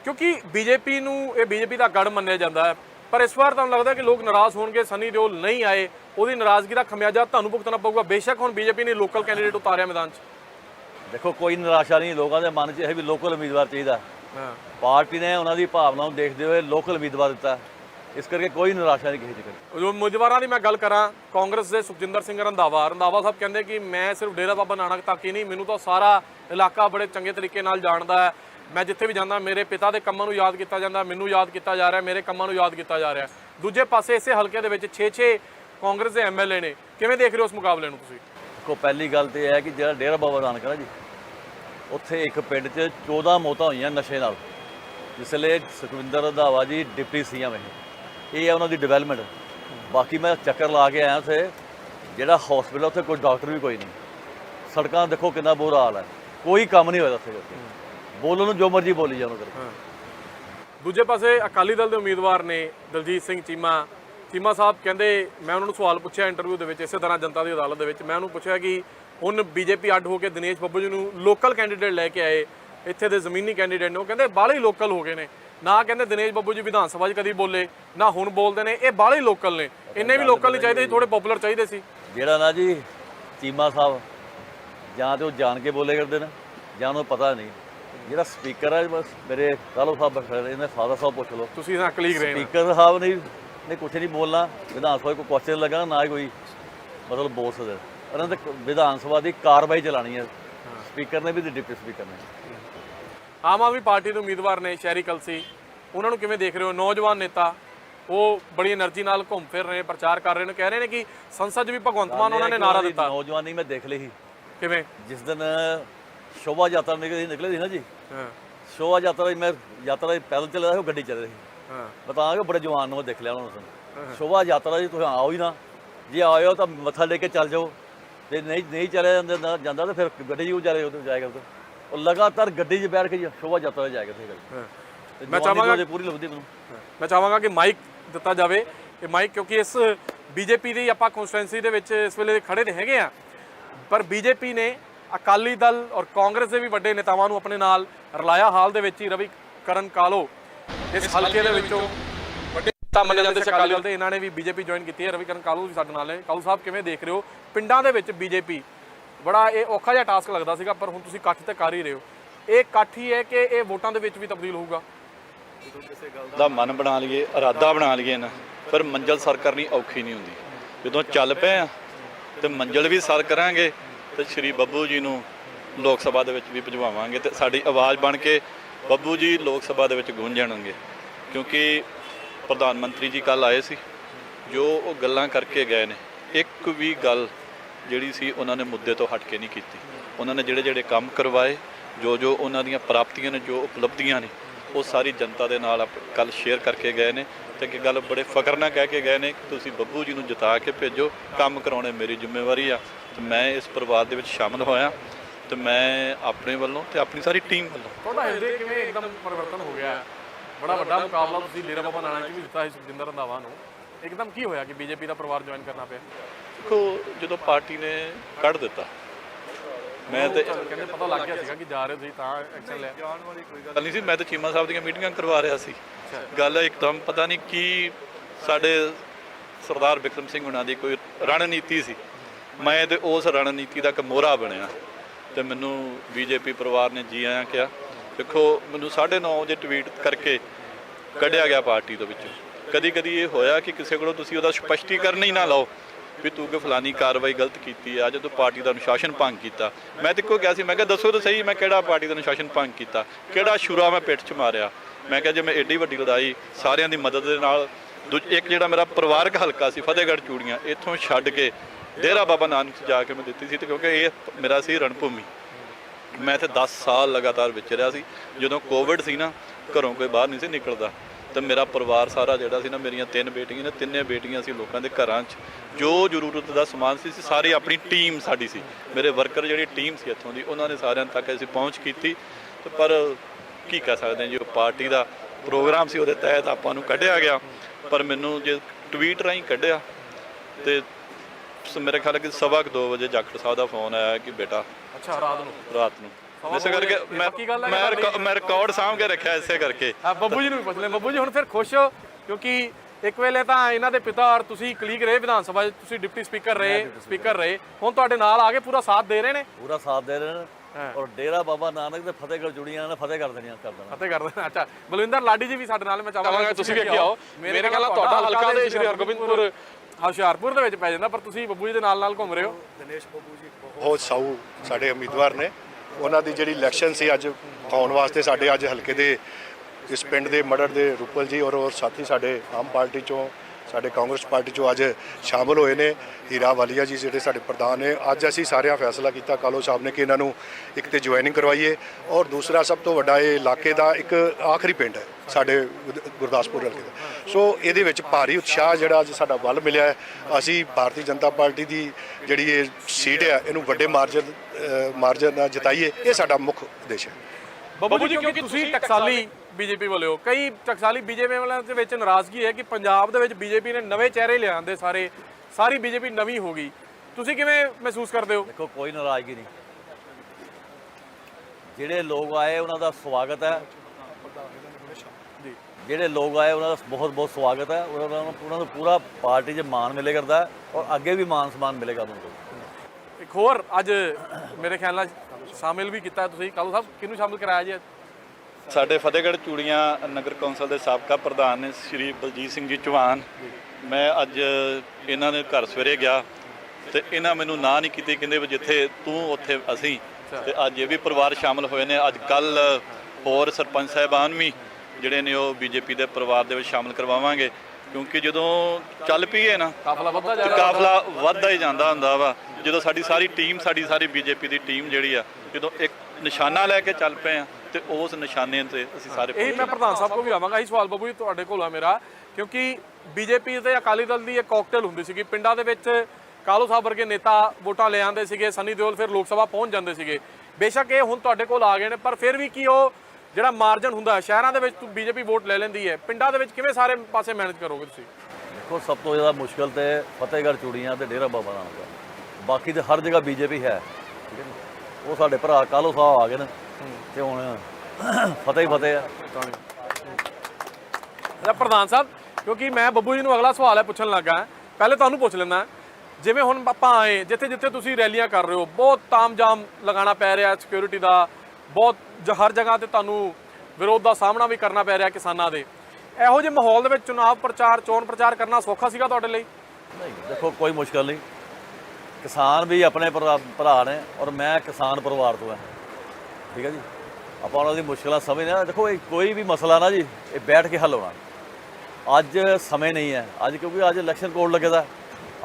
ਕਿਉਂਕਿ ਬੀਜੇਪੀ ਨੂੰ ਇਹ ਬੀਜੇਪੀ ਦਾ ਗੜ ਮੰਨਿਆ ਜਾਂਦਾ ਹੈ। ਪਰ ਇਸ ਵਾਰ ਤੁਹਾਨੂੰ ਲੱਗਦਾ ਕਿ ਲੋਕ ਨਾਰਾਜ਼ ਹੋਣਗੇ? ਸਨੀ ਦਿਓਲ ਨਹੀਂ ਆਏ। ਉਹਦੀ ਨਾਰਾਜ਼ਗੀ ਦਾ ਖਮਿਆਜਾ ਤੁਹਾਨੂੰ ਭੁਗਤਣਾ ਪਊਗਾ। ਬੇਸ਼ੱਕ ਹੁਣ ਬੀਜੇਪੀ ਨੇ ਲੋਕਲ ਕੈਂਡੀਡੇਟ ਉਤਾਰਿਆ ਮੈਦਾਨ 'ਚ। ਦੇਖੋ ਕੋਈ ਨਿਰਾਸ਼ਾ ਨਹੀਂ ਲੋਕਾਂ ਦੇ ਮਨ 'ਚ ਇਹ ਵੀ ਲੋਕਲ ਉਮੀਦਵਾਰ ਚਾਹੀਦਾ। ਹਾਂ। ਪਾਰਟੀ ਨੇ ਉਹਨਾਂ ਦੀ ਭਾਵਨਾ ਨੂੰ ਦੇਖਦੇ ਹੋਏ ਲੋਕਲ ਉਮੀਦਵਾਰ ਦਿੱਤਾ। ਇਸ ਕਰਕੇ ਕੋਈ ਨਿਰਾਸ਼ਾ ਨਹੀਂ ਕਿਸੇ ਕਰੀ। ਜੋ ਉਮੀਦਵਾਰਾਂ ਦੀ ਮੈਂ ਗੱਲ ਕਰਾਂ ਕਾਂਗਰਸ ਦੇ ਸੁਖਜਿੰਦਰ ਸਿੰਘ ਰੰਧਾਵਾ। ਰੰਧਾਵਾ ਸਾਹਿਬ ਕਹਿੰਦੇ ਕਿ ਮੈਂ ਸਿਰਫ ਡੇਰਾ ਬਾਬਾ ਨਾਨਕ ਤੱਕ ਹੀ ਨਹੀਂ ਮੈਨੂੰ ਤਾਂ ਸਾਰਾ ਇਲਾਕਾ ਬੜੇ ਚੰਗੇ ਤਰੀਕੇ ਨਾਲ ਜਾਣਦਾ ਹੈ। ਮੈਂ ਜਿੱਥੇ ਵੀ ਜਾਂਦਾ, ਮੇਰੇ ਪਿਤਾ ਦੇ ਕੰਮਾਂ ਨੂੰ ਯਾਦ ਕੀਤਾ ਜਾਂਦਾ, ਮੈਨੂੰ ਯਾਦ ਕੀਤਾ ਜਾ ਰਿਹਾ, ਮੇਰੇ ਕੰਮਾਂ ਨੂੰ ਯਾਦ ਕੀਤਾ ਜਾ ਰਿਹਾ। ਦੂਜੇ ਪਾਸੇ ਇਸੇ ਹਲਕੇ ਦੇ ਵਿੱਚ 6-6 ਕਾਂਗਰਸ ਦੇ ਐਮਐਲਏ ਨੇ। ਕਿਵੇਂ ਦੇਖ ਰਹੇ ਹੋ ਉਸ ਮੁਕਾਬਲੇ ਨੂੰ ਤੁਸੀਂ? ਦੇਖੋ, ਪਹਿਲੀ ਗੱਲ ਤੇ ਇਹ ਹੈ ਕਿ ਜਿਹੜਾ ਡੇਰਾ ਬਾਬਾ ਨਾਨਕ ਹੈ ਜੀ, ਉੱਥੇ ਇੱਕ ਪਿੰਡ 'ਚ 14 ਮੌਤਾਂ ਹੋਈਆਂ ਨਸ਼ੇ ਨਾਲ। ਜਿਸ ਲਈ ਸੁਖਵਿੰਦਰ ਰੰਧਾਵਾ ਜੀ ਡਿਪਟੀ ਸੀਐਮ ਹੈ ਇਹ ਹੈ ਉਹਨਾਂ ਦੀ ਡਿਵੈਲਪਮੈਂਟ ਬਾਕੀ ਮੈਂ ਚੱਕਰ ਲਾ ਕੇ ਆਇਆ ਉੱਥੇ, ਜਿਹੜਾ ਹਸਪੀਟਲ ਉੱਥੇ ਕੋਈ ਡਾਕਟਰ ਵੀ ਕੋਈ ਨਹੀਂ। ਸੜਕਾਂ ਦੇਖੋ ਕਿੰਨਾ ਬੁਰਾ ਹਾਲ ਹੈ। ਕੋਈ ਕੰਮ ਨਹੀਂ ਹੋਇਆ ਉੱਥੇ ਬੋਲੋ ਨੂੰ ਜੋ ਮਰਜ਼ੀ ਬੋਲੀ ਜਾਓ ਕਰ ਦੂਜੇ ਪਾਸੇ ਅਕਾਲੀ ਦਲ ਦੇ ਉਮੀਦਵਾਰ ਨੇ ਦਲਜੀਤ ਸਿੰਘ ਚੀਮਾ। ਚੀਮਾ ਸਾਹਿਬ ਕਹਿੰਦੇ ਮੈਂ ਉਹਨਾਂ ਨੂੰ ਸਵਾਲ ਪੁੱਛਿਆ ਇੰਟਰਵਿਊ ਦੇ ਵਿੱਚ ਇਸੇ ਤਰ੍ਹਾਂ ਜਨਤਾ ਦੀ ਅਦਾਲਤ ਦੇ ਵਿੱਚ। ਮੈਂ ਉਹਨੂੰ ਪੁੱਛਿਆ ਕਿ ਹੁਣ ਬੀਜੇਪੀ ਅੱਡ ਹੋ ਕੇ ਦਿਨੇਸ਼ ਬੱਬੂ ਜੀ ਨੂੰ ਲੋਕਲ ਕੈਂਡੀਡੇਟ ਲੈ ਕੇ ਆਏ ਇੱਥੇ ਦੇ ਜ਼ਮੀਨੀ ਕੈਂਡੀਡੇਟ ਨੇ। ਉਹ ਕਹਿੰਦੇ ਬਾਹਲੇ ਲੋਕਲ ਹੋ ਗਏ ਨੇ। ਨਾ ਕਹਿੰਦੇ ਦਿਨੇਸ਼ ਬੱਬੂ ਜੀ ਵਿਧਾਨ ਸਭਾ 'ਚ ਕਦੀ ਬੋਲੇ ਨਾ ਹੁਣ ਬੋਲਦੇ ਨੇ। ਇਹ ਬਾਹਲੇ ਲੋਕਲ ਨੇ। ਇੰਨੇ ਵੀ ਲੋਕਲ ਨਹੀਂ ਚਾਹੀਦੇ ਸੀ ਥੋੜੇ ਪਪੂਲਰ ਚਾਹੀਦੇ ਸੀ। ਜਿਹੜਾ ਨਾ ਜੀ ਚੀਮਾ ਸਾਹਿਬ ਜਾਂ ਤੇ ਉਹ ਜਾਣ ਕੇ ਬੋਲੇ ਕਰਦੇ ਨੇ ਜਾਂ ਉਹਨੂੰ ਪਤਾ ਨਹੀਂ। ਜਿਹੜਾ ਸਪੀਕਰ ਹੈ ਮੇਰੇ ਕਾਲੋ ਸਾਹਿਬ ਬਖਸ਼ਰ ਇਹਨੇ ਫਾਦਰ ਸਾਹਿਬ ਪੁੱਛ ਲਓ। ਤੁਸੀਂ ਤਾਂ ਕਲੀਗ ਰਹੇ ਸਪੀਕਰ ਸਾਹਿਬ ਨਹੀਂ ਨੇ ਕੁਛ ਨਹੀਂ ਬੋਲਣਾ ਵਿਧਾਨ ਸਭਾ ਕੋਈ ਕੁਐਸਚਨ ਲੱਗਾ ਨਾ ਕੋਈ ਮਤਲਬ ਬੋਲ ਸਕਦੇ। ਉਹਨਾਂ ਤੇ ਵਿਧਾਨ ਸਭਾ ਦੀ ਕਾਰਵਾਈ ਚਲਾਣੀ ਹੈ। ਸਪੀਕਰ ਨੇ ਵੀ ਤੇ ਡਿਪਟੀ ਸਪੀਕਰ ਨੇ। ਆਮ ਆਦਮੀ ਪਾਰਟੀ ਦੇ ਉਮੀਦਵਾਰ ਨੇ ਸ਼ਹਿਰੀ ਕਲਸੀ। ਉਹਨਾਂ ਨੂੰ ਕਿਵੇਂ ਦੇਖ ਰਹੇ ਹੋ? ਨੌਜਵਾਨ ਨੇਤਾ ਉਹ ਬੜੀ એનર્ਜੀ ਨਾਲ ਘੁੰਮ ਫਿਰ ਰਹੇ ਪ੍ਰਚਾਰ ਕਰ ਰਹੇ ਨੇ। ਕਹਿ ਰਹੇ ਨੇ ਕਿ ਸੰਸਦ 'ਚ ਵੀ ਭਗਵੰਤ ਮਾਨ ਉਹਨਾਂ ਨੇ ਨਾਰਾ ਦਿੱਤਾ। ਨੌਜਵਾਨੀ ਮੈਂ ਦੇਖ ਲਈ ਕਿਵੇਂ? ਜਿਸ ਦਿਨ ਸ਼ੋਭਾ ਯਾਤਰਾ ਨਿਕਲੀ ਨਿਕਲੇ ਸੀ ਨਾ ਜੀ। ਹਾਂ। ਸ਼ੋਭਾ ਯਾਤਰਾ ਦੀ ਮੈਂ ਯਾਤਰਾ ਦੀ ਪੈਦਲ ਚੱਲ ਰਿਹਾ ਸੀ ਉਹ ਗੱਡੀ ਚੱਲ ਰਹੀ ਸੀ। ਹਾਂ। ਬਤਾ ਕਿ ਬੜੇ ਜਵਾਨ ਨੂੰ ਦੇਖ ਲਿਆ ਉਹਨਾਂ ਨੂੰ ਸ਼ੋਭਾ ਯਾਤਰਾ ਜੀ ਤੁਸੀਂ ਆਓ ਹੀ ਨਾ। ਜੇ ਆਇਓ ਤਾਂ ਮੱਥਾ ਲੈ ਕੇ ਚੱਲ ਜਾਓ। ਤੇ ਨਹੀਂ ਨਹੀਂ ਚਲਿਆ ਜਾਂਦਾ ਨਾ- ਜਾਂਦਾ ਤਾਂ ਫਿਰ ਗੱਡੀ ਜੂ ਜਾਰੇ ਉਧਰ ਜਾਏਗਾ ਉਧਰ। ਉਹ ਲਗਾਤਾਰ ਗੱਡੀ 'ਚ ਬੈਠ ਕੇ ਸ਼ੋਭਾ ਯਾਤਰਾ ਜਾਏਗਾ ਠੀਕ ਹਾਂ। ਹੈ ਮੈਂ ਚਾਹਾਂਗਾ- ਪੂਰੀ ਲੱਭਦੀ ਮੈਨੂੰ। ਮੈਂ ਚਾਹਾਂਗਾ ਕਿ ਮਾਈਕ ਦਿੱਤਾ ਜਾਵੇ। ਇਹ ਮਾਈਕ ਕਿਉਂਕਿ ਇਸ ਬੀਜੇਪੀ ਦੀ ਆਪਾਂ ਕਨਸਟੀਟੈਂਸੀ ਦੇ ਵਿੱਚ ਇਸ ਵੇਲੇ ਖੜੇ ਤੇ ਹੈਗੇ ਆ। ਪਰ ਬੀਜੇਪੀ ਨੇ ਅਕਾਲੀ ਦਲ ਔਰ ਕਾਂਗਰਸ ਦੇ ਵੀ ਵੱਡੇ ਨੇਤਾਵਾਂ ਨੂੰ ਆਪਣੇ ਨਾਲ ਰਲਾਇਆ। ਹਾਲ ਦੇ ਵਿੱਚ ਹੀ ਰਵੀ ਕਰਨ ਕਾਲੋ ਇਸ ਹਲਕੇ ਦੇ ਵਿੱਚੋਂ ਵੱਡੇ ਨੇਤਾ ਮੰਨੇ ਜਾਂਦੇ ਸੀ ਅਕਾਲੀ ਦਲ ਤੇ ਇਹਨਾਂ ਨੇ ਵੀ ਬੀਜੇਪੀ ਜੁਆਇਨ ਕੀਤੀ ਹੈ। ਰਵੀ ਕਰਨ ਕਾਲੂ ਵੀ ਸਾਡੇ ਨਾਲ ਨੇ। ਕਾਲੂ ਸਾਹਿਬ ਕਿਵੇਂ ਦੇਖ ਰਹੇ ਹੋ? ਪਿੰਡਾਂ ਦੇ ਵਿੱਚ ਬੀਜੇਪੀ ਬੜਾ ਇਹ ਔਖਾ ਜਿਹਾ ਟਾਸਕ ਲੱਗਦਾ ਸੀਗਾ ਪਰ ਹੁਣ ਤੁਸੀਂ ਇਕੱਠ ਤੇ ਕਰ ਹੀ ਰਹੇ ਹੋ। ਇਹ ਇਕੱਠ ਹੀ ਹੈ ਕਿ ਇਹ ਵੋਟਾਂ ਦੇ ਵਿੱਚ ਵੀ ਤਬਦੀਲ ਹੋਊਗਾ? ਦਾ ਮਨ ਬਣਾ ਲਈਏ ਇਰਾਦਾ ਬਣਾ ਲਈਏ ਨਾ ਪਰ ਮੰਜ਼ਲ ਸਰ ਕਰਨੀ ਔਖੀ ਨਹੀਂ ਹੁੰਦੀ। ਜਦੋਂ ਚੱਲ ਪਏ ਆ ਤੇ ਮੰਜ਼ਲ ਵੀ ਸਰ ਕਰਾਂਗੇ। ਤੇ ਸ਼੍ਰੀ ਬੱਬੂ ਜੀ ਨੂੰ ਲੋਕ ਸਭਾ ਦੇ ਵਿੱਚ ਵੀ ਭਜਵਾਵਾਂਗੇ ਤੇ ਸਾਡੀ ਆਵਾਜ਼ ਬਣ ਕੇ ਬੱਬੂ ਜੀ ਲੋਕ ਸਭਾ ਦੇ ਵਿੱਚ ਗੂੰਜਣਗੇ ਕਿਉਂਕਿ ਪ੍ਰਧਾਨ ਮੰਤਰੀ ਜੀ ਕੱਲ ਆਏ ਸੀ, ਜੋ ਉਹ ਗੱਲਾਂ ਕਰਕੇ ਗਏ ਨੇ। ਇੱਕ ਵੀ ਗੱਲ ਜਿਹੜੀ ਸੀ ਉਹਨਾਂ ਨੇ ਮੁੱਦੇ ਤੋਂ ਹਟ ਕੇ ਨਹੀਂ ਕੀਤੀ। ਉਹਨਾਂ ਨੇ ਜਿਹੜੇ ਜਿਹੜੇ ਕੰਮ ਕਰਵਾਏ ਜੋ ਜੋ ਉਹਨਾਂ ਦੀਆਂ ਪ੍ਰਾਪਤੀਆਂ ਨੇ, ਜੋ ਉਪਲਬਧੀਆਂ ਨੇ ਉਹ ਸਾਰੀ ਜਨਤਾ ਦੇ ਨਾਲ ਕੱਲ ਸ਼ੇਅਰ ਕਰਕੇ ਗਏ ਨੇ ਤੇ ਕਿ ਗੱਲ ਬੜੇ ਫਕਰ ਨਾਲ ਕਹਿ ਕੇ ਗਏ ਨੇ ਕਿ ਤੁਸੀਂ ਬੱਬੂ ਜੀ ਨੂੰ ਜਿਤਾ ਕੇ ਭੇਜੋ ਕੰਮ ਕਰਾਉਣੇ ਮੇਰੀ ਜ਼ਿੰਮੇਵਾਰੀ ਆ। ਤੇ ਮੈਂ ਇਸ ਪਰਿਵਾਰ ਦੇ ਵਿੱਚ ਸ਼ਾਮਲ ਹੋਇਆ। ਤੇ ਮੈਂ ਆਪਣੇ ਵੱਲੋਂ ਤੇ ਆਪਣੀ ਸਾਰੀ ਟੀਮ ਵੱਲੋਂ। ਤੁਹਾਡਾ ਹਿਰਦੇ ਕਿਵੇਂ ਇੱਕਦਮ ਪਰਿਵਰਤਨ ਹੋ ਗਿਆ? ਬੜਾ ਵੱਡਾ ਮੁਕਾਬਲਾ ਤੁਸੀਂ ਡੇਰਾ ਬਾਬਾ ਨਾਨਕ ਜੀ ਵੀ ਦਿੱਤਾ ਸੀ ਸੁਖਜਿੰਦਰ ਰੰਧਾਵਾ ਨੂੰ। ਇੱਕਦਮ ਕੀ ਹੋਇਆ ਕਿ ਬੀਜੇਪੀ ਦਾ ਪਰਿਵਾਰ ਜੁਆਇਨ ਕਰਨਾ ਪਿਆ? ਦੇਖੋ ਜਦੋਂ ਪਾਰਟੀ ਨੇ ਕੱਢ ਦਿੱਤਾ ਮੈਂ ਤੇ ਕਹਿੰਦੇ ਪਤਾ ਲੱਗ ਗਿਆ ਸੀਗਾ ਕਿ ਜਾ ਰਹੇ ਤੁਸੀਂ ਤਾਂ ਐਕਸ਼ਨ ਲਿਆ ਗੱਲ ਨਹੀਂ ਸੀ ਮੈਂ ਤਾਂ ਚੀਮਾ ਸਾਹਿਬ ਦੀਆਂ ਮੀਟਿੰਗਾਂ ਕਰਵਾ ਰਿਹਾ ਸੀ। ਗੱਲ ਇੱਕਦਮ ਪਤਾ ਨਹੀਂ ਕੀ ਸਾਡੇ ਸਰਦਾਰ ਵਿਕਰਮ ਸਿੰਘ ਹੁਣਾਂ ਦੀ ਕੋਈ ਰਣਨੀਤੀ ਸੀ। ਮੈਂ ਤੇ ਉਸ ਰਣਨੀਤੀ ਦਾ ਇੱਕ ਮੋਹਰਾ ਬਣਿਆ ਤੇ ਮੈਨੂੰ ਬੀਜੇਪੀ ਪਰਿਵਾਰ ਨੇ ਜੀ ਆਇਆਂ ਕਿਹਾ ਦੇਖੋ ਮੈਨੂੰ 9:30 ਵਜੇ ਟਵੀਟ ਕਰਕੇ ਕੱਢਿਆ ਗਿਆ ਪਾਰਟੀ ਤੋਂ ਵਿੱਚੋਂ। ਕਦੀ ਕਦੀ ਇਹ ਹੋਇਆ ਕਿ ਕਿਸੇ ਕੋਲੋਂ ਤੁਸੀਂ ਉਹਦਾ ਸਪਸ਼ਟੀਕਰਨ ਹੀ ਨਾ ਲਓ। ਵੀ ਤੂੰ ਕਿ ਫਲਾਨੀ ਕਾਰਵਾਈ ਗਲਤ ਕੀਤੀ ਆ ਜਦੋਂ ਪਾਰਟੀ ਦਾ ਅਨੁਸ਼ਾਸਨ ਭੰਗ ਕੀਤਾ। ਮੈਂ ਤੇ ਇੱਕੋ ਗਿਆ ਸੀ, ਮੈਂ ਕਿਹਾ, ਦੱਸੋ ਤਾਂ ਸਹੀ, ਮੈਂ ਕਿਹੜਾ ਪਾਰਟੀ ਦਾ ਅਨੁਸ਼ਾਸਨ ਭੰਗ ਕੀਤਾ? ਕਿਹੜਾ ਸ਼ੁਰਾ ਮੈਂ ਪਿੱਠ 'ਚ ਮਾਰਿਆ? ਮੈਂ ਕਿਹਾ, ਜੇ ਮੈਂ ਏਡੀ ਵੱਡੀ ਲੜਾਈ ਸਾਰਿਆਂ ਦੀ ਮਦਦ ਦੇ ਨਾਲ, ਦੂਜ- ਇੱਕ ਜਿਹੜਾ ਮੇਰਾ ਪਰਿਵਾਰਕ ਹਲਕਾ ਸੀ, ਫਤਿਹਗੜ੍ਹ ਚੂੜੀਆਂ, ਇੱਥੋਂ ਛੱਡ ਕੇ ਡੇਰਾ ਬਾਬਾ ਨਾਨਕ 'ਚ ਜਾ ਕੇ ਮੈਂ ਦਿੱਤੀ ਸੀ ਤੇ ਕਿਉਂਕਿ ਇਹ ਮੇਰਾ ਸੀ ਰਣਭੂਮੀ। ਮੈਂ ਇੱਥੇ 10 ਸਾਲ ਲਗਾਤਾਰ ਵਿਚਰਿਆ ਸੀ। ਜਦੋਂ ਕੋਵਿਡ ਸੀ ਨਾ, ਘਰੋਂ ਕੋਈ ਬਾਹਰ ਨਹੀਂ ਸੀ ਨਿਕਲਦਾ। ਤੇ ਮੇਰਾ ਪਰਿਵਾਰ ਸਾਰਾ ਜਿਹੜਾ ਸੀ ਨਾ ਮੇਰੀਆਂ ਤਿੰਨ ਬੇਟੀਆਂ ਨੇ ਤਿੰਨੇ ਬੇਟੀਆਂ ਸੀ ਲੋਕਾਂ ਦੇ ਘਰਾਂ 'ਚ। ਜੋ ਜ਼ਰੂਰਤ ਦਾ ਸਮਾਨ ਸੀ ਸੀ ਸਾਰੀ ਆਪਣੀ ਟੀਮ ਸਾਡੀ ਸੀ। ਮੇਰੇ ਵਰਕਰ ਜਿਹੜੀ ਟੀਮ ਸੀ ਇੱਥੋਂ ਦੀ ਉਹਨਾਂ ਨੇ ਸਾਰਿਆਂ ਤੱਕ ਅਸੀਂ ਪਹੁੰਚ ਕੀਤੀ। ਤੇ ਪਰ ਕੀ ਕਹਿ ਸਕਦੇ ਹਾਂ ਜੀ ਉਹ ਪਾਰਟੀ ਦਾ ਪ੍ਰੋਗਰਾਮ ਸੀ ਉਹਦੇ ਤਹਿਤ ਆਪਾਂ ਨੂੰ ਕੱਢਿਆ ਗਿਆ। ਪਰ ਮੈਨੂੰ ਜੇ ਟਵੀਟ ਰਾਹੀਂ ਕੱਢਿਆ ਤੇ ਮੇਰੇ ਖਿਆਲ ਕਿ ਸਵਾ ਕੁ ਦੋ ਵਜੇ ਜਾਖੜ ਸਾਹਿਬ ਦਾ ਫੋਨ ਆਇਆ ਕਿ ਬੇਟਾ ਅੱਛਾ ਰਾਤ ਨੂੰ? ਰਾਤ ਨੂੰ। ਇਸੇ ਕਰਕੇ ਮੈਂ ਮੈਂ? ਰਿਕਾ- ਮੈਂ ਰਿਕਾਰਡ ਸਾਂਭ ਕੇ ਰੱਖਿਆ ਇਸੇ ਕਰਕੇ। ਹਾਂ ਬੱਬੂ ਜੀ ਨੂੰ ਵੀ ਪੁੱਛ ਲੈ। ਬੱਬੂ ਜੀ ਹੁਣ ਫਿਰ ਖੁਸ਼ ਹੋ ਕਿਉਂਕਿ ਇੱਕ ਵੇਲੇ ਤਾਂ ਇਹਨਾਂ ਦੇ ਪਿਤਾ ਔਰ ਤੁਸੀਂ ਕਲੀਗ ਰਹੇ ਵਿਧਾਨ ਸਭਾ 'ਚ ਤੁਸੀਂ ਡਿਪਟੀ ਸਪੀਕਰ ਰਹੇ ਸਪੀਕਰ ਰਹੇ। ਹੁਣ ਤੁਹਾਡੇ ਨਾਲ ਆ ਕੇ ਪੂਰਾ ਸਾਥ ਦੇ ਰਹੇ ਨੇ। ਪੂਰਾ ਸਾਥ ਦੇ ਰਹੇ ਨੇ। ਔਰ ਡੇਰਾ ਬਾਬਾ ਨਾਨਕ ਤੇ ਫਤਿਹਗੜ੍ਹ ਜੁੜੀਆਂ ਨੇ ਫਤਿਹ ਕਰ ਦੇਣੀਆਂ ਕਰ ਦੇਣਾ। ਫਤਿਹ ਕਰਦੇ ਨੇ ਅੱਛਾ। ਬਲਵਿੰਦਰ ਲਾਡੀ ਜੀ ਵੀ ਸਾਡੇ ਨਾਲ ਮੈਂ ਚਾਹਾਂਗਾ ਤੁਸੀਂ ਵੀ ਅੱਗੇ ਆਓ। ਮੇਰੇ ਖਿਆਲ ਨਾਲ ਤੁਹਾਡਾ ਹਲਕਾ ਦੇ ਸ਼੍ਰੀ ਹਰਗੋਬਿੰਦਪੁਰ ਹੁਸ਼ਿਆਰਪੁਰ ਦੇ ਵਿੱਚ ਪੈ ਜਾਂਦਾ ਪਰ ਤੁਸੀਂ ਬੱਬੂ ਜੀ ਦੇ ਨਾਲ ਨਾਲ ਘੁੰਮ ਰਹੇ ਹੋ। ਬਹੁਤ ਸਾਊ ਸਾਡੇ ਉਮੀਦਵਾਰ ਨੇ। ਉਹਨਾਂ ਦੀ ਜਿਹੜੀ ਇਲੈਕਸ਼ਨ ਸੀ ਅੱਜ ਆਉਣ ਵਾਸਤੇ ਸਾਡੇ ਅੱਜ ਹਲਕੇ ਦੇ ਇਸ ਪਿੰਡ ਦੇ ਮੜੜ ਦੇ ਰੂਪਲ ਜੀ ਔਰ ਔਰ ਸਾਥੀ ਸਾਡੇ ਆਮ ਪਾਰਟੀ ਚੋਂ ਸਾਡੇ ਕਾਂਗਰਸ ਪਾਰਟੀ ਚੋਂ ਅੱਜ ਸ਼ਾਮਲ ਹੋਏ ਨੇ ਹੀਰਾ ਵਾਲੀਆ ਜੀ ਜਿਹੜੇ ਸਾਡੇ ਪ੍ਰਧਾਨ ਨੇ। ਅੱਜ ਅਸੀਂ ਸਾਰਿਆਂ ਫੈਸਲਾ ਕੀਤਾ, ਕਾਲੋ ਸਾਹਿਬ ਨੇ ਕਿ ਇਹਨਾਂ ਨੂੰ ਇੱਕ ਤੇ ਜੁਆਇਨਿੰਗ ਕਰਵਾਈਏ ਔਰ ਦੂਸਰਾ ਸਭ ਤੋਂ ਵੱਡਾ ਇਹ ਇਲਾਕੇ ਦਾ ਇੱਕ ਆਖਰੀ ਪਿੰਡ ਹੈ, ਸਾਡੇ ਗੁਰਦਾਸਪੁਰ ਹਲਕੇ ਦਾ। ਸੋ ਇਹਦੇ ਵਿੱਚ ਭਾਰੀ ਉਤਸ਼ਾਹ ਜਿਹੜਾ ਅੱਜ ਸਾਡਾ ਵੱਲ ਮਿਲਿਆ ਹੈ। ਅਸੀਂ ਭਾਰਤੀ ਜਨਤਾ ਪਾਰਟੀ ਦੀ ਜਿਹੜੀ ਇਹ ਸੀਟ ਹੈ, ਇਹਨੂੰ ਵੱਡੇ ਮਾਰਜਨ ਮਾਰਜਨ ਨਾਲ ਜਿਤਾਈਏ, ਇਹ ਸਾਡਾ ਮੁੱਖ ਉਦੇਸ਼ ਹੈ। ਬੱਬੂ ਜੀ, ਕਿਉਂਕਿ ਤੁਸੀਂ ਟਕਸਾਲੀ ਬੀਜੇਪੀ ਵਾਲੇ। ਕਈ ਟਕਸਾਲੀ ਬੀਜੇਪੀ ਵਾਲਿਆਂ ਦੇ ਵਿੱਚ ਨਾਰਾਜ਼ਗੀ ਹੈ ਕਿ ਪੰਜਾਬ ਦੇ ਵਿੱਚ ਬੀਜੇਪੀ ਨੇ ਨਵੇਂ ਚਿਹਰੇ ਲਿਆਂਦੇ ਸਾਰੇ ਸਾਰੀ ਬੀਜੇਪੀ ਨਵੀਂ ਹੋ ਗਈ। ਤੁਸੀਂ ਕਿਵੇਂ ਮਹਿਸੂਸ ਕਰਦੇ ਹੋ? ਦੇਖੋ ਕੋਈ ਨਾਰਾਜ਼ਗੀ ਨਹੀਂ। ਜਿਹੜੇ ਲੋਕ ਆਏ ਉਹਨਾਂ ਦਾ ਸਵਾਗਤ ਹੈ। ਜਿਹੜੇ ਲੋਕ ਆਏ ਉਹਨਾਂ ਦਾ ਬਹੁਤ ਬਹੁਤ ਸਵਾਗਤ ਹੈ। ਉਹਨਾਂ ਦਾ ਉਹਨਾਂ ਨੂੰ ਪੂਰਾ ਪਾਰਟੀ 'ਚ ਮਾਣ ਮਿਲੇ ਕਰਦਾ ਔਰ ਅੱਗੇ ਵੀ ਮਾਨ ਸਨਮਾਨ ਮਿਲੇਗਾ ਉਹਨਾਂ ਨੂੰ। ਇੱਕ ਹੋਰ ਅੱਜ ਮੇਰੇ ਖਿਆਲ ਨਾਲ ਸ਼ਾਮਿਲ ਵੀ ਕੀਤਾ ਤੁਸੀਂ। ਕਾਲੂ ਸਾਹਿਬ ਕਿਹਨੂੰ ਸ਼ਾਮਿਲ ਕਰਾਇਆ ਜੀ? ਸਾਡੇ ਫਤਿਹਗੜ੍ਹ ਚੂੜੀਆਂ ਨਗਰ ਕੌਂਸਲ ਦੇ ਸਾਬਕਾ ਪ੍ਰਧਾਨ ਨੇ ਸ਼੍ਰੀ ਬਲਜੀਤ ਸਿੰਘ ਜੀ ਚੌਹਾਨ। ਮੈਂ ਅੱਜ ਇਹਨਾਂ ਦੇ ਘਰ ਸਵੇਰੇ ਗਿਆ ਤੇ ਇਹਨਾਂ ਮੈਨੂੰ ਨਾ ਨਹੀਂ ਕੀਤੀ ਕਹਿੰਦੇ ਵੀ ਜਿੱਥੇ ਤੂੰ ਉੱਥੇ ਅਸੀਂ। ਤੇ ਅੱਜ ਇਹ ਵੀ ਪਰਿਵਾਰ ਸ਼ਾਮਲ ਹੋਏ ਨੇ। ਅੱਜ ਕੱਲ ਹੋਰ ਸਰਪੰਚ ਸਾਹਿਬਾਨ ਵੀ ਜਿਹੜੇ ਨੇ ਉਹ ਬੀਜੇਪੀ ਦੇ ਪਰਿਵਾਰ ਦੇ ਵਿੱਚ ਸ਼ਾਮਲ ਕਰਵਾਵਾਂਗੇ। ਕਿਉਂਕਿ ਜਦੋਂ ਚੱਲ ਪਈਏ ਨਾ ਕਾਫਲਾ ਵੱਧਦਾ ਜਾ ਤੇ ਰਿਹਾ ਕਾਫਲਾ ਵੱਧਦਾ ਹੀ ਜਾਂਦਾ ਹੁੰਦਾ ਵਾ। ਜਦੋਂ ਸਾਡੀ ਸਾਰੀ ਟੀਮ ਸਾਡੀ ਸਾਰੀ ਬੀਜੇਪੀ ਦੀ ਟੀਮ ਜਿਹੜੀ ਆ ਜਦੋਂ ਇੱਕ ਨਿਸ਼ਾਨਾ ਲੈ ਕੇ ਚੱਲ ਪਏ ਆ ਤੇ ਉਸ ਨਿਸ਼ਾਨੇ ਤੇ ਅਸੀਂ ਸਾਰੇ ਇਹ ਮੈਂ ਪ੍ਰਧਾਨ ਸਾਹਿਬ ਕੋਲ ਵੀ ਆਵਾਂਗਾ ਇਹ ਸਵਾਲ ਬੱਬੂ ਜੀ ਤੁਹਾਡੇ ਕੋਲ ਆ ਮੇਰਾ ਕਿਉਂਕਿ ਬੀਜੇਪੀ ਤੇ ਅਕਾਲੀ ਦਲ ਦੀ ਇੱਕ ਕਾਕਟੇਲ ਹੁੰਦੀ ਸੀਗੀ। ਪਿੰਡਾਂ ਦੇ ਵਿੱਚ ਕਾਲੂ ਸਾਹਿਬ ਵਰਗੇ ਨੇਤਾ ਵੋਟਾਂ ਲੈ ਆਉਂਦੇ ਸੀਗੇ ਸਨੀ ਦਿਓਲ ਫਿਰ ਲੋਕ ਸਭਾ ਪਹੁੰਚ ਜਾਂਦੇ ਸੀਗੇ। ਬੇਸ਼ੱਕ ਇਹ ਹੁਣ ਤੁਹਾਡੇ ਕੋਲ ਆ ਗਏ ਨੇ ਪਰ ਫਿਰ ਵੀ ਕੀ ਉਹ ਜਿਹੜਾ ਮਾਰਜਨ ਹੁੰਦਾ ਹੈ, ਸ਼ਹਿਰਾਂ ਦੇ ਵਿੱਚ ਬੀਜੇਪੀ ਵੋਟ ਲੈ ਲੈਂਦੀ ਹੈ। ਪਿੰਡਾਂ ਦੇ ਵਿੱਚ ਕਿਵੇਂ ਸਾਰੇ ਪਾਸੇ ਮੈਨੇਜ ਕਰੋਗੇ ਤੁਸੀਂ? ਦੇਖੋ ਸਭ ਤੋਂ ਜ਼ਿਆਦਾ ਮੁਸ਼ਕਲ ਤੇ ਫਤਿਹਗੜ੍ਹ ਚੂੜੀਆਂ ਤੇ ਡੇਰਾ ਬਾਬਾ ਨਾਨਕ ਦਾ। ਬਾਕੀ ਤੇ ਹਰ ਜਗ੍ਹਾ ਬੀਜੇਪੀ ਹੈ। ਉਹ ਸਾਡੇ ਭਰਾ ਕਾਲੋ ਸਾਹਿਬ ਆ ਗਏ ਨੇ ਤੇ ਹੁਣ ਫਤਿਹ ਹੀ ਫਤਿਹ ਆ। ਅੱਛਾ ਪ੍ਰਧਾਨ ਸਾਹਿਬ ਕਿਉਂਕਿ ਮੈਂ ਬੱਬੂ ਜੀ ਨੂੰ ਅਗਲਾ ਸਵਾਲ ਹੈ ਪੁੱਛਣ ਲੱਗਾ ਪਹਿਲੇ ਤੁਹਾਨੂੰ ਪੁੱਛ ਲੈਂਦਾ ਜਿਵੇਂ ਹੁਣ ਆਪਾਂ ਆਏ ਜਿੱਥੇ ਜਿੱਥੇ ਤੁਸੀਂ ਰੈਲੀਆਂ ਕਰ ਰਹੇ ਹੋ ਬਹੁਤ ਤਾਮਜਾਮ ਲਗਾਉਣਾ ਪੈ ਰਿਹਾ ਸਿਕਿਉਰਿਟੀ ਦਾ। ਬਹੁਤ ਹਰ ਜਗ੍ਹਾ ਤੇ ਤੁਹਾਨੂੰ ਵਿਰੋਧ ਦਾ ਸਾਹਮਣਾ ਵੀ ਕਰਨਾ ਪੈ ਰਿਹਾ ਕਿਸਾਨਾਂ ਦੇ। ਇਹੋ ਜਿਹੇ ਮਾਹੌਲ ਦੇ ਵਿੱਚ ਚੁਣਾਵ ਪ੍ਰਚਾਰ ਚੋਣ ਪ੍ਰਚਾਰ ਕਰਨਾ ਸੌਖਾ ਸੀਗਾ ਤੁਹਾਡੇ ਲਈ? ਨਹੀਂ ਦੇਖੋ ਕੋਈ ਮੁਸ਼ਕਲ ਨਹੀਂ। ਕਿਸਾਨ ਵੀ ਆਪਣੇ ਭਰਾ ਭਰਾ ਨੇ ਔਰ ਮੈਂ ਕਿਸਾਨ ਪਰਿਵਾਰ ਤੋਂ ਹਾਂ। ਠੀਕ ਹੈ ਜੀ? ਆਪਾਂ ਉਹਨਾਂ ਦੀ ਮੁਸ਼ਕਲਾਂ ਸਮਝਦੇ ਹਾਂ। ਦੇਖੋ, ਇਹ ਕੋਈ ਵੀ ਮਸਲਾ ਨਾ ਜੀ, ਇਹ ਬੈਠ ਕੇ ਹੱਲ ਹੋਣਾ। ਅੱਜ ਸਮੇਂ ਨਹੀਂ ਹੈ। ਅੱਜ ਕਿਉਂਕਿ ਅੱਜ ਇਲੈਕਸ਼ਨ ਕੋਡ ਲੱਗਦਾ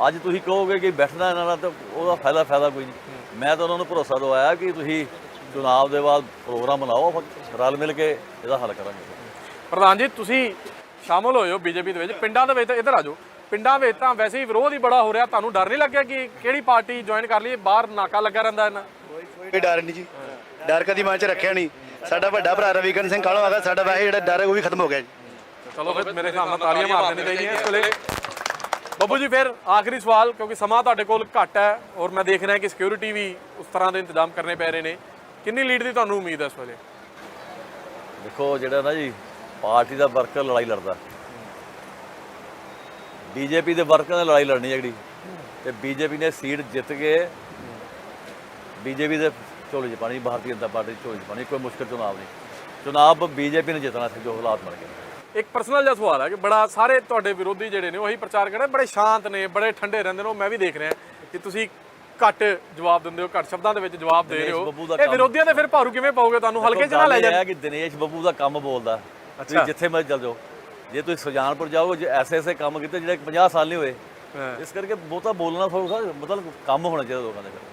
ਅੱਜ ਤੁਸੀਂ ਕਹੋਗੇ ਕਿ ਬੈਠਣਾ ਇਹਨਾਂ ਨਾਲ ਤਾਂ ਉਹਦਾ ਫਾਇਦਾ ਫਾਇਦਾ ਕੋਈ ਨਹੀਂ। ਮੈਂ ਤਾਂ ਉਹਨਾਂ ਨੂੰ ਭਰੋਸਾ ਦਵਾਇਆ ਕਿ ਤੁਸੀਂ ਚੁਣਾਵ ਦੇ ਬਾਅਦ ਪ੍ਰੋਗਰਾਮ ਬਣਾਓ ਆਪਾਂ ਰਲ ਮਿਲ ਕੇ ਇਹਦਾ ਹੱਲ ਕਰਾਂਗੇ। ਪ੍ਰਧਾਨ ਜੀ, ਤੁਸੀਂ ਸ਼ਾਮਲ ਹੋਏ ਹੋ ਬੀਜੇਪੀ ਦੇ ਵਿੱਚ। ਪਿੰਡਾਂ ਦੇ ਵਿੱਚ ਤਾਂ ਇੱਧਰ ਆ ਜਾਓ। ਪਿੰਡਾਂ ਵਿੱਚ ਤਾਂ ਵੈਸੇ ਹੀ ਵਿਰੋਧ ਹੀ ਬੜਾ ਹੋ ਰਿਹਾ। ਤੁਹਾਨੂੰ ਡਰ ਨਹੀਂ ਲੱਗਿਆ ਕਿ ਕਿਹੜੀ ਪਾਰਟੀ ਜੁਆਇਨ ਕਰ ਲਈਏ? ਬਾਹਰ ਨਾਕਾ ਲੱਗਾ ਰਹਿੰਦਾ ਇਹਨਾਂ। ਕੋਈ ਡਰ ਨਹੀਂ ਜੀ। ਡਰ ਕਦੀ ਮਨ ਚ ਰੱਖਿਆ ਨਹੀਂ। ਸਾਡਾ ਵੱਡਾ ਭਰਾ ਰਵੀਕਰਨ ਸਿੰਘ ਕਾਲੋਂ ਹੈਗਾ ਸਾਡਾ ਵੈਸੇ ਜਿਹੜਾ ਡਰ ਹੈ ਉਹ ਵੀ ਖਤਮ ਹੋ ਗਿਆ ਜੀ। ਚਲੋ ਫਿਰ ਮੇਰੇ ਹਿਸਾਬ ਨਾਲ ਤਾਲੀਆਂ ਮਾਰ ਦੇਣੀ ਚਾਹੀਦੀਆਂ ਇਸ ਵੇਲੇ। ਬੱਬੂ ਜੀ ਫਿਰ ਆਖਰੀ ਸਵਾਲ ਕਿਉਂਕਿ ਸਮਾਂ ਤੁਹਾਡੇ ਕੋਲ ਘੱਟ ਹੈ ਔਰ ਮੈਂ ਦੇਖ ਰਿਹਾ ਕਿ ਸਿਕਿਉਰਿਟੀ ਵੀ ਉਸ ਤਰ੍ਹਾਂ ਦੇ ਇੰਤਜ਼ਾਮ ਕਰਨੇ ਪੈ ਰਹੇ ਨੇ। ਕਿੰਨੀ ਲੀਡ ਦੀ ਤੁਹਾਨੂੰ ਉਮੀਦ ਹੈ ਇਸ ਵੇਲੇ? ਦੇਖੋ ਜਿਹੜਾ ਨਾ ਜੀ ਪਾਰਟੀ ਦਾ ਵਰਕਰ ਲੜਾਈ ਲੜਦਾ। ਬੀਜੇਪੀ ਦੇ ਵਰਕਰਾਂ ਨੇ ਲੜਾਈ ਲੜਨੀ ਹੈ ਜਿਹੜੀ। ਤੇ ਬੀਜੇਪੀ ਨੇ ਸੀਟ ਜਿੱਤ ਕੇ ਬੀਜੇਪੀ ਦੇ ਝੋਲੇ 'ਚ ਪਾਣੀ ਭਾਰਤੀ ਜਨਤਾ ਪਾਰਟੀ ਦੇ ਝੋਲੇ 'ਚ ਪਾਣੀ ਕੋਈ ਮੁਸ਼ਕਲ ਚੁਣਾਵ ਨਹੀਂ। ਚੁਣਾਵ ਬੀਜੇਪੀ ਨੇ ਜਿੱਤਣਾ ਸੀ ਜੋ ਹਾਲਾਤ ਬਣ ਗਏ। ਇੱਕ ਪਰਸਨਲ ਜਿਹਾ ਸਵਾਲ ਹੈ ਕਿ ਬੜਾ ਸਾਰੇ ਤੁਹਾਡੇ ਵਿਰੋਧੀ ਜਿਹੜੇ ਨੇ ਉਹੀ ਪ੍ਰਚਾਰ ਕਰਦੇ ਬੜੇ ਸ਼ਾਂਤ ਨੇ ਬੜੇ ਠੰਡੇ ਰਹਿੰਦੇ ਨੇ ਉਹ ਮੈਂ ਵੀ ਦੇਖ ਰਿਹਾ ਕਿ ਤੁਸੀਂ ਘੱਟ ਜਵਾਬ ਦਿੰਦੇ ਹੋ ਘੱਟ ਸ਼ਬਦਾਂ ਦੇ ਵਿੱਚ ਜਵਾਬ ਦੇ ਰਹੇ ਹੋ। ਇਹ ਵਿਰੋਧੀਆਂ ਦੇ ਫਿਰ ਭਾਰੂ ਕਿਵੇਂ ਪਾਓਗੇ ਤੁਹਾਨੂੰ? ਹਲਕੇ 'ਚ ਨਾ ਲੈ ਜਾਣ। ਕਿ ਦਿਨੇਸ਼ ਬੱਬੂ ਦਾ ਕੰਮ ਬੋਲਦਾ। ਤੁਸੀਂ ਜਿੱਥੇ ਮਰਜ਼ੀ ਚੱਲ ਜਾਓ। ਜੇ ਤੁਸੀਂ ਸੁਜਾਨਪੁਰ ਜਾਓ ਜੇ ਐਸੇ ਐਸੇ ਕੰਮ ਕੀਤੇ ਜਿਹੜੇ 50 ਸਾਲ ਨਹੀਂ ਹੋਏ। ਇਸ ਕਰਕੇ ਬਹੁਤਾ ਬੋਲਣਾ ਥੋੜਾ ਮਤਲਬ ਕੰਮ ਹੋਣਾ ਚਾਹੀਦਾ ਲੋਕਾਂ ਦੇ ਕੋਲ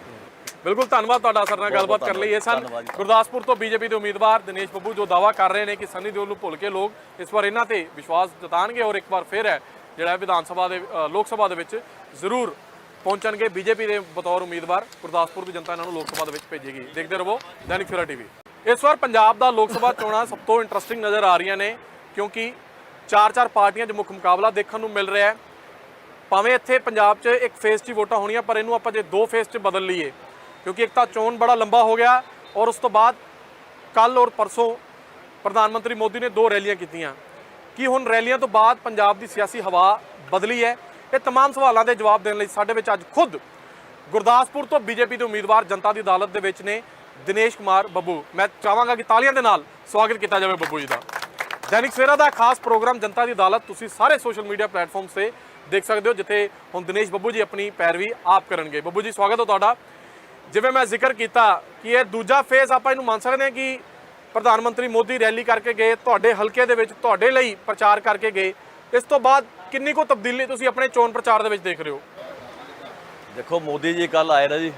ਬਿਲਕੁਲ ਧੰਨਵਾਦ ਤੁਹਾਡਾ ਸਰ ਨਾਲ ਗੱਲਬਾਤ ਕਰਨ ਲਈ ਇਹ ਸਨ। ਗੁਰਦਾਸਪੁਰ ਤੋਂ ਬੀਜੇਪੀ ਦੇ ਉਮੀਦਵਾਰ ਦਿਨੇਸ਼ ਬੱਬੂ ਜੋ ਦਾਵਾ ਕਰ ਰਹੇ ਨੇ ਕਿ ਸੰਨੀ ਦਿਓਲ ਨੂੰ ਭੁੱਲ ਕੇ ਲੋਕ ਇਸ ਵਾਰ ਇਹਨਾਂ ਤੇ ਵਿਸ਼ਵਾਸ ਜਤਾਣਗੇ ਔਰ ਇੱਕ ਵਾਰ ਫਿਰ ਹੈ ਜਿਹੜਾ ਵਿਧਾਨ ਸਭਾ ਦੇ ਲੋਕ ਸਭਾ ਦੇ ਵਿੱਚ ਜ਼ਰੂਰ ਪਹੁੰਚਣਗੇ ਬੀਜੇਪੀ ਦੇ ਬਤੌਰ ਉਮੀਦਵਾਰ। ਗੁਰਦਾਸਪੁਰ ਦੀ ਜਨਤਾ ਇਹਨਾਂ ਨੂੰ ਲੋਕ ਸਭਾ ਦੇ ਵਿੱਚ ਭੇਜੇਗੀ। ਦੇਖਦੇ ਰਹੋ ਦੈਨਿਕ ਸਵੇਰਾ ਟੀਵੀ। ਇਸ ਵਾਰ ਪੰਜਾਬ ਦਾ ਲੋਕ ਸਭਾ ਚੋਣਾਂ ਸਭ ਤੋਂ ਇੰਟਰਸਟਿੰਗ ਨਜ਼ਰ ਆ ਰਹੀਆਂ ਨੇ ਕਿਉਂਕਿ ਚਾਰ ਚਾਰ ਪਾਰਟੀਆਂ 'ਚ ਮੁੱਖ ਮੁਕਾਬਲਾ ਦੇਖਣ ਨੂੰ ਮਿਲ ਰਿਹਾ ਹੈ ਭਾਵੇਂ ਇੱਥੇ ਪੰਜਾਬ 'ਚ ਇੱਕ ਫੇਸ 'ਚ ਹੀ ਵੋਟਾਂ ਹੋਣੀਆਂ ਪਰ ਇਹਨੂੰ ਆਪਾਂ ਜੇ ਦੋ ਫੇਸ 'ਚ ਬਦਲ ਲਈਏ ਕਿਉਂਕਿ ਇੱਕ ਤਾਂ ਚੋਣ ਬੜਾ ਲੰਬਾ ਹੋ ਗਿਆ ਔਰ ਉਸ ਤੋਂ ਬਾਅਦ ਕੱਲ ਔਰ ਪਰਸੋਂ ਪ੍ਰਧਾਨ ਮੰਤਰੀ ਮੋਦੀ ਨੇ ਦੋ ਰੈਲੀਆਂ ਕੀਤੀਆਂ ਕੀ ਹੁਣ ਰੈਲੀਆਂ ਤੋਂ ਬਾਅਦ ਪੰਜਾਬ ਦੀ ਸਿਆਸੀ ਹਵਾ ਬਦਲੀ ਹੈ ਇਹ तमाम ਸਵਾਲਾਂ ਦੇ ਜਵਾਬ ਦੇਣ ਲਈ ਸਾਡੇ ਵਿੱਚ ਅੱਜ ਖੁਦ ਗੁਰਦਾਸਪੁਰ ਤੋਂ ਬੀਜੇਪੀ ਦੇ ਉਮੀਦਵਾਰ ਜਨਤਾ ਦੀ ਅਦਾਲਤ ਦੇ ਵਿੱਚ ਨੇ ਦਿਨੇਸ਼ ਕੁਮਾਰ ਬੱਬੂ ਮੈਂ ਚਾਹਾਂਗਾ ਕਿ ਤਾਲੀਆਂ ਦੇ ਨਾਲ ਸਵਾਗਤ ਕੀਤਾ ਜਾਵੇ ਬੱਬੂ ਜੀ ਦਾ ਦੈਨਿਕ ਸਵੇਰਾ ਦਾ ਖਾਸ ਪ੍ਰੋਗਰਾਮ ਜਨਤਾ ਦੀ ਅਦਾਲਤ ਤੁਸੀਂ ਸਾਰੇ ਸੋਸ਼ਲ ਮੀਡੀਆ ਪਲੇਟਫਾਰਮਸ ਤੇ ਦੇਖ ਸਕਦੇ ਹੋ, ਜਿੱਥੇ ਹੁਣ ਦਿਨੇਸ਼ ਬੱਬੂ ਜੀ ਆਪਣੀ ਪੈਰਵੀ ਆਪ ਕਰਨਗੇ। ਬੱਬੂ ਜੀ, ਸਵਾਗਤ ਹੈ ਤੁਹਾਡਾ। ਜਿਵੇਂ ਮੈਂ ਜ਼ਿਕਰ ਕੀਤਾ ਕਿ ਇਹ ਦੂਜਾ ਫੇਜ਼ ਆਪਾਂ ਇਹਨੂੰ ਮੰਨ ਸਕਦੇ ਹਾਂ ਕਿ ਪ੍ਰਧਾਨ ਮੰਤਰੀ ਮੋਦੀ ਰੈਲੀ ਕਰਕੇ ਗਏ, ਤੁਹਾਡੇ ਹਲਕੇ ਦੇ ਵਿੱਚ ਤੁਹਾਡੇ ਲਈ ਪ੍ਰਚਾਰ ਕਰਕੇ ਗਏ। ਇਸ ਤੋਂ ਬਾਅਦ ਕਿੰਨੀ ਕੁ ਤਬਦੀਲੀ ਤੁਸੀਂ ਆਪਣੇ ਚੋਣ ਪ੍ਰਚਾਰ ਦੇ ਵਿੱਚ ਦੇਖ ਰਹੇ ਹੋ? ਦੇਖੋ, ਮੋਦੀ ਜੀ ਕੱਲ ਆਏ ਨਾ ਜੀ।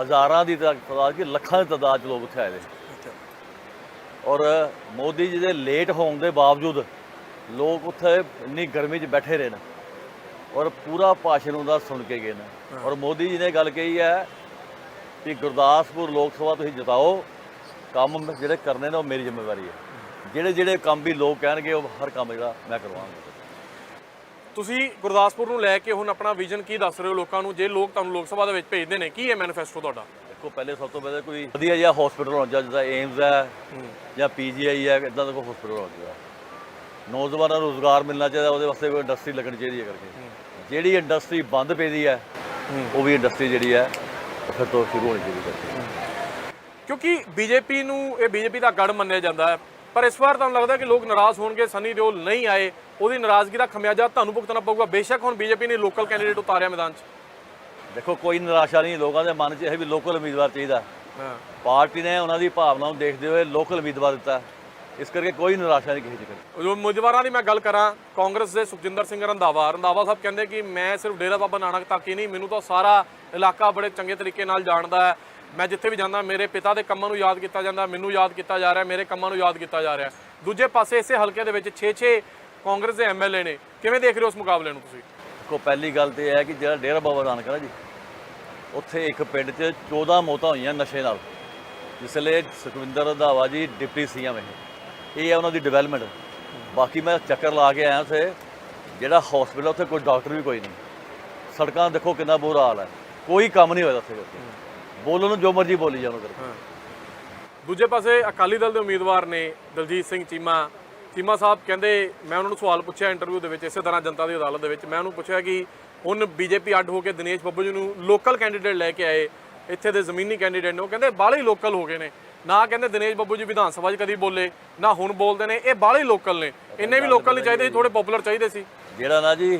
ਹਜ਼ਾਰਾਂ ਦੀ ਤਾਦਾਦ ਕਿ? ਲੱਖਾਂ ਦੀ ਤਾਦਾਦ ਲੋਕ ਉੱਥੇ ਆਏ ਨੇ। ਔਰ ਮੋਦੀ ਜੀ ਦੇ ਲੇਟ ਹੋਣ ਦੇ ਬਾਵਜੂਦ ਲੋਕ ਉੱਥੇ ਇੰਨੀ ਗਰਮੀ 'ਚ ਬੈਠੇ ਰਹੇ ਨੇ ਔਰ ਪੂਰਾ ਭਾਸ਼ਣ ਉਹਦਾ ਸੁਣ ਕੇ ਗਏ ਨੇ। ਔਰ ਮੋਦੀ ਜੀ ਨੇ ਗੱਲ ਕਹੀ ਹੈ ਕਿ ਗੁਰਦਾਸਪੁਰ ਲੋਕ ਸਭਾ ਤੁਸੀਂ ਜਿਤਾਓ ਕੰਮ ਜਿਹੜੇ ਕਰਨੇ ਨੇ ਉਹ ਮੇਰੀ ਜ਼ਿੰਮੇਵਾਰੀ ਹੈ। ਜਿਹੜੇ ਜਿਹੜੇ ਕੰਮ ਵੀ ਲੋਕ ਕਹਿਣਗੇ ਉਹ ਹਰ ਕੰਮ ਜਿਹੜਾ ਮੈਂ ਕਰਵਾਵਾਂਗਾ। ਤੁਸੀਂ ਗੁਰਦਾਸਪੁਰ ਨੂੰ ਲੈ ਕੇ ਹੁਣ ਆਪਣਾ ਵਿਜ਼ਨ ਕੀ ਦੱਸ ਰਹੇ ਹੋ ਲੋਕਾਂ ਨੂੰ? ਜੇ ਲੋਕ ਤੁਹਾਨੂੰ ਲੋਕ ਸਭਾ ਦੇ ਵਿੱਚ ਭੇਜਦੇ ਨੇ ਕੀ ਹੈ ਮੈਨੀਫੈਸਟੋ ਤੁਹਾਡਾ? ਦੇਖੋ ਪਹਿਲੇ ਸਭ ਤੋਂ ਪਹਿਲੇ ਕੋਈ ਵਧੀਆ ਜਿਹਾ ਹਸਪੀਟਲ ਹੋਣਾ ਚਾਹੀਦਾ ਏਮਜ਼ ਹੈ ਜਾਂ ਪੀਜੀਆਈ ਹੈ ਇਦਾਂ ਦਾ ਕੋਈ ਹਸਪੀਟਲ ਹੋਣਾ ਚਾਹੀਦਾ। ਨੌਜਵਾਨਾਂ ਨੂੰ ਰੋਜ਼ਗਾਰ ਮਿਲਣਾ ਚਾਹੀਦਾ ਉਹਦੇ ਵਾਸਤੇ ਕੋਈ ਇੰਡਸਟਰੀ ਲੱਗਣੀ ਚਾਹੀਦੀ ਹੈ ਕਰਕੇ। ਜਿਹੜੀ ਇੰਡਸਟਰੀ ਬੰਦ ਪਈ ਹੈ ਉਹ ਵੀ ਇੰਡਸਟਰੀ ਜਿਹੜੀ ਹੈ ਫਿਰ ਤੋਂ ਸ਼ੁਰੂ ਹੋਣੀ ਚਾਹੀਦੀ ਹੈ ਕਿਉਂਕਿ ਬੀਜੇਪੀ ਨੂੰ ਇਹ ਬੀਜੇਪੀ ਦਾ ਗੜ ਮੰਨਿਆ ਜਾਂਦਾ ਹੈ ਪਰ ਇਸ ਵਾਰ ਤੁਹਾਨੂੰ ਲੱਗਦਾ ਕਿ ਲੋਕ ਨਾਰਾਜ਼ ਹੋਣਗੇ ਸਨੀ ਦਿਓਲ ਨਹੀਂ ਆਏ ਉਹਦੀ ਨਾਰਾਜ਼ਗੀ ਦਾ ਖਮਿਆਜਾ ਤੁਹਾਨੂੰ ਭੁਗਤਣਾ ਪਊਗਾ। ਬੇਸ਼ੱਕ ਹੁਣ ਬੀਜੇਪੀ ਨੇ ਲੋਕਲ ਕੈਂਡੀਡੇਟ ਉਤਾਰਿਆ ਮੈਦਾਨ 'ਚ। ਦੇਖੋ ਕੋਈ ਨਿਰਾਸ਼ਾ ਨਹੀਂ ਲੋਕਾਂ ਦੇ ਮਨ 'ਚ ਇਹ ਵੀ ਲੋਕਲ ਉਮੀਦਵਾਰ ਚਾਹੀਦਾ। ਹਾਂ। ਪਾਰਟੀ ਨੇ ਉਹਨਾਂ ਦੀ ਭਾਵਨਾ ਨੂੰ ਦੇਖਦੇ ਹੋਏ ਲੋਕਲ ਉਮੀਦਵਾਰ ਦਿੱਤਾ। ਇਸ ਕਰਕੇ ਕੋਈ ਨਿਰਾਸ਼ਾ ਨਹੀਂ ਕਿਸੇ 'ਚ ਜੋ ਉਮੀਦਵਾਰਾਂ ਦੀ ਮੈਂ ਗੱਲ ਕਰਾਂ ਕਾਂਗਰਸ ਦੇ ਸੁਖਜਿੰਦਰ ਸਿੰਘ ਰੰਧਾਵਾ। ਰੰਧਾਵਾ ਸਾਹਿਬ ਕਹਿੰਦੇ ਕਿ ਮੈਂ ਸਿਰਫ ਡੇਰਾ ਬਾਬਾ ਨਾਨਕ ਤੱਕ ਹੀ ਨਹੀਂ ਮੈਨੂੰ ਤਾਂ ਸਾਰਾ ਇਲਾਕਾ ਬੜੇ ਚੰਗੇ ਤਰੀਕੇ ਨਾਲ ਜਾਣਦਾ ਹੈ। ਮੈਂ ਜਿੱਥੇ ਵੀ ਜਾਂਦਾ ਮੇਰੇ ਪਿਤਾ ਦੇ ਕੰਮਾਂ ਨੂੰ ਯਾਦ ਕੀਤਾ ਜਾਂਦਾ ਮੈਨੂੰ ਯਾਦ ਕੀਤਾ ਜਾ ਰਿਹਾ ਮੇਰੇ ਕੰਮਾਂ ਨੂੰ ਯਾਦ ਕੀਤਾ ਜਾ ਰਿਹਾ। ਦੂਜੇ ਪਾਸੇ ਇਸੇ ਹਲਕੇ ਦੇ ਵਿੱਚ 6-6 ਕਾਂਗਰਸ ਦੇ ਐਮਐਲਏ ਨੇ। ਕਿਵੇਂ ਦੇਖ ਰਹੇ ਹੋ ਉਸ ਮੁਕਾਬਲੇ ਨੂੰ ਤੁਸੀਂ? ਦੇਖੋ ਪਹਿਲੀ ਗੱਲ ਤੇ ਇਹ ਹੈ ਕਿ ਜਿਹੜਾ ਡੇਰਾ ਬਾਬਾ ਨਾਨਕ ਹੈ ਜੀ ਉੱਥੇ ਇੱਕ ਪਿੰਡ 'ਚ 14 ਮੌਤਾਂ ਹੋਈਆਂ ਨਸ਼ੇ ਨਾਲ। ਜਿਸ ਲਈ ਸੁਖਵਿੰਦਰ ਰੰਧਾਵਾ ਜੀ ਡਿਪਟੀ ਸੀਐਮ ਹੈ ਇਹ ਹੈ ਉਹਨਾਂ ਦੀ ਡਿਵੈਲਪਮੈਂਟ ਬਾਕੀ ਮੈਂ ਚੱਕਰ ਲਾ ਕੇ ਆਇਆ ਉੱਥੇ। ਜਿਹੜਾ ਹਸਪੀਟਲ ਉੱਥੇ ਕੋਈ ਡਾਕਟਰ ਵੀ ਕੋਈ ਨਹੀਂ। ਸੜਕਾਂ ਦੇਖੋ ਕਿੰਨਾ ਬੁਰਾ ਹਾਲ ਹੈ ਕੋਈ ਕੰਮ ਨਹੀਂ ਹੋਇਆ ਉੱਥੇ ਬੋਲਣ ਨੂੰ ਜੋ ਮਰਜ਼ੀ ਬੋਲੀ ਜਾਣੋ ਕਰਕੇ ਦੂਜੇ ਪਾਸੇ ਅਕਾਲੀ ਦਲ ਦੇ ਉਮੀਦਵਾਰ ਨੇ ਦਲਜੀਤ ਸਿੰਘ ਚੀਮਾ ਚੀਮਾ ਸਾਹਿਬ ਕਹਿੰਦੇ ਮੈਂ ਉਹਨਾਂ ਨੂੰ ਸਵਾਲ ਪੁੱਛਿਆ ਇੰਟਰਵਿਊ ਦੇ ਵਿੱਚ ਇਸੇ ਤਰ੍ਹਾਂ ਜਨਤਾ ਦੀ ਅਦਾਲਤ ਦੇ ਵਿੱਚ ਮੈਂ ਉਹਨੂੰ ਪੁੱਛਿਆ ਕਿ ਹੁਣ ਬੀਜੇਪੀ ਅੱਡ ਹੋ ਕੇ ਦਿਨੇਸ਼ ਬੱਬੂ ਜੀ ਨੂੰ ਲੋਕਲ ਕੈਂਡੀਡੇਟ ਲੈ ਕੇ ਆਏ ਇੱਥੇ ਦੇ ਜ਼ਮੀਨੀ ਕੈਂਡੀਡੇਟ ਨੇ ਉਹ ਕਹਿੰਦੇ ਬਾਹਲੇ ਲੋਕਲ ਹੋ ਗਏ ਨੇ। ਨਾ ਕਹਿੰਦੇ ਦਿਨੇਸ਼ ਬੱਬੂ ਜੀ ਵਿਧਾਨ ਸਭਾ 'ਚ ਕਦੀ ਬੋਲੇ ਨਾ ਹੁਣ ਬੋਲਦੇ ਨੇ ਇਹ ਬਾਹਲੇ ਲੋਕਲ ਨੇ। ਇੰਨੇ ਵੀ ਲੋਕਲ ਨਹੀਂ ਚਾਹੀਦੇ ਸੀ ਥੋੜੇ ਪਪੂਲਰ ਚਾਹੀਦੇ ਸੀ। ਜਿਹੜਾ ਨਾ ਜੀ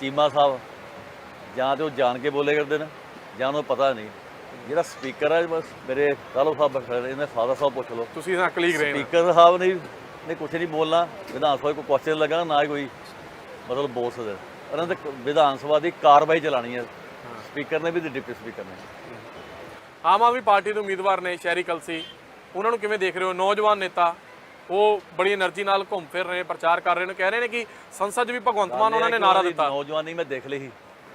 ਚੀਮਾ ਸਾਹਿਬ ਜਾਂ ਤੇ ਉਹ ਜਾਣ ਕੇ ਬੋਲੇ ਕਰਦੇ ਨੇ ਜਾਂ ਉਹਨੂੰ ਪਤਾ ਨਹੀਂ। ਜਿਹੜਾ ਸਪੀਕਰ ਹੈ ਬਸ ਮੇਰੇ ਕਾਲੋ ਸਾਹਿਬ ਨੇ ਇਹਨੇ ਫਾਦਰ ਸਾਹਿਬ ਪੁੱਛ ਲਓ। ਤੁਸੀਂ ਤਾਂ ਕਲੀਗ ਰਹੇ ਸਪੀਕਰ ਸਾਹਿਬ ਨੇ नहीं कुछ नहीं बोलना विधान सभा ਕੋਈ क्वेश्चन लगा ਨਾ ही कोई मतलब बोल सकते ਇਹਨਾਂ ਤੇ ਵਿਧਾਨ ਸਭਾ ਦੀ ਕਾਰਵਾਈ ਚਲਾਣੀ ਹੈ। ਸਪੀਕਰ ਨੇ ਵੀ ਤੇ ਡਿਪਟੀ ਸਪੀਕਰ ਨੇ। ਆਮ ਆਦਮੀ ਪਾਰਟੀ ਦੇ ਉਮੀਦਵਾਰ ਨੇ ਸ਼ਹਿਰੀ ਕਲਸੀ। ਉਹਨਾਂ ਨੂੰ ਕਿਵੇਂ ਦੇਖ ਰਹੇ ਹੋ? ਨੌਜਵਾਨ ਨੇਤਾ ਉਹ ਬੜੀ એનર્ਜੀ ਨਾਲ ਘੁੰਮ ਫਿਰ ਰਹੇ ਪ੍ਰਚਾਰ ਕਰ ਰਹੇ ਨੇ। ਕਹਿ ਰਹੇ ਨੇ ਕਿ ਸੰਸਦ ਵੀ ਭਗਵੰਤ ਮਾਨ ਉਹਨਾਂ ਨੇ ਨਾਰਾ ਦਿੱਤਾ। ਨੌਜਵਾਨੀ ਮੈਂ ਦੇਖ ਲਈ ਸੀ।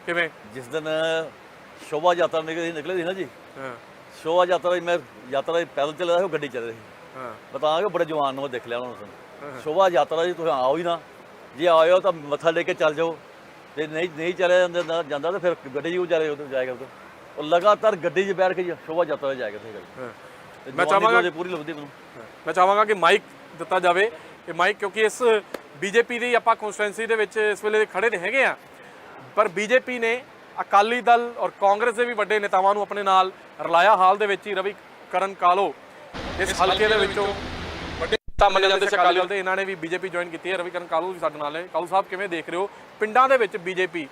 ਕਿਵੇਂ? ਜਿਸ ਦਿਨ ਸ਼ੋਭਾ ਯਾਤਰਾ ਨਿਕਲੀ ਨਿਕਲੀ ਸੀ ਨਾ ਜੀ? ਹਾਂ। ਸ਼ੋਭਾ ਯਾਤਰਾ ਮੈਂ ਯਾਤਰਾ ਪੈਦਲ ਚੱਲ ਰਿਹਾ ਸੀ ਗੱਡੀ ਚੱਲ ਰਹੀ ਸੀ। ਹਾਂ। ਬਤਾਵਾਂਗੇ ਬੜੇ ਜਵਾਨ ਨੂੰ ਦੇਖ ਲਿਆ ਉਹਨਾਂ ਨੂੰ ਸ਼ੋਭਾ ਯਾਤਰਾ ਜੀ ਤੁਸੀਂ ਆਓ ਹੀ ਨਾ। ਜੇ ਆਇਓ ਤਾਂ ਮੱਥਾ ਲੈ ਕੇ ਚੱਲ ਜਾਓ। ਤੇ ਨਹੀਂ ਨਹੀਂ ਚਲਿਆ ਜਾਂਦਾ ਜਾਂਦਾ ਤਾਂ ਫਿਰ ਗੱਡੀ ਜੂ ਜਾਰੇ ਉਧਰ ਜਾਏਗਾ ਉਧਰ। ਉਹ ਲਗਾਤਾਰ ਗੱਡੀ 'ਚ ਬੈਠ ਕੇ ਸ਼ੋਭਾ ਯਾਤਰਾ ਜਾਏਗਾ ਉੱਥੇ ਹਾਂ। ਤੇ ਮੈਂ ਚਾਹਾਂਗਾ- ਪੂਰੀ ਲੱਭਦੀ ਮੈਨੂੰ। ਮੈਂ ਚਾਹਾਂਗਾ ਕਿ ਮਾਈਕ ਦਿੱਤਾ ਜਾਵੇ। ਇਹ ਮਾਈਕ ਕਿਉਂਕਿ ਇਸ ਬੀਜੇਪੀ ਦੀ ਆਪਾਂ ਕਨਸਟੀਟੈਂਸੀ ਦੇ ਵਿੱਚ ਇਸ ਵੇਲੇ ਖੜੇ ਤੇ ਹੈਗੇ ਆ। ਪਰ ਬੀਜੇਪੀ ਨੇ ਅਕਾਲੀ ਦਲ ਔਰ ਕਾਂਗਰਸ ਦੇ ਵੀ ਵੱਡੇ ਨੇਤਾਵਾਂ ਨੂੰ ਆਪਣੇ ਨਾਲ ਰਲਾਇਆ। ਹਾਲ ਦੇ ਵਿੱਚ ਹੀ ਰਵੀ ਕਰਨ ਕਾਲੋ ਇਸ ਹਲਕੇ ਦੇ ਵਿੱਚੋਂ ਵੱਡੇ ਨੇਤਾ ਮੰਨੇ ਜਾਂਦੇ ਸੀ ਅਕਾਲੀ ਦਲ ਦੇ ਇਹਨਾਂ ਨੇ ਵੀ ਬੀਜੇਪੀ ਜੁਆਇਨ ਕੀਤੀ ਹੈ। ਰਵੀ ਕਰਨ ਕਾਲੂ ਵੀ ਸਾਡੇ ਨਾਲ ਹੈ ਕਾਲੂ ਸਾਹਿਬ ਕਿਵੇਂ ਦੇਖ ਰਹੇ ਹੋ? ਪਿੰਡਾਂ ਦੇ ਵਿੱਚ ਬੀਜੇਪੀ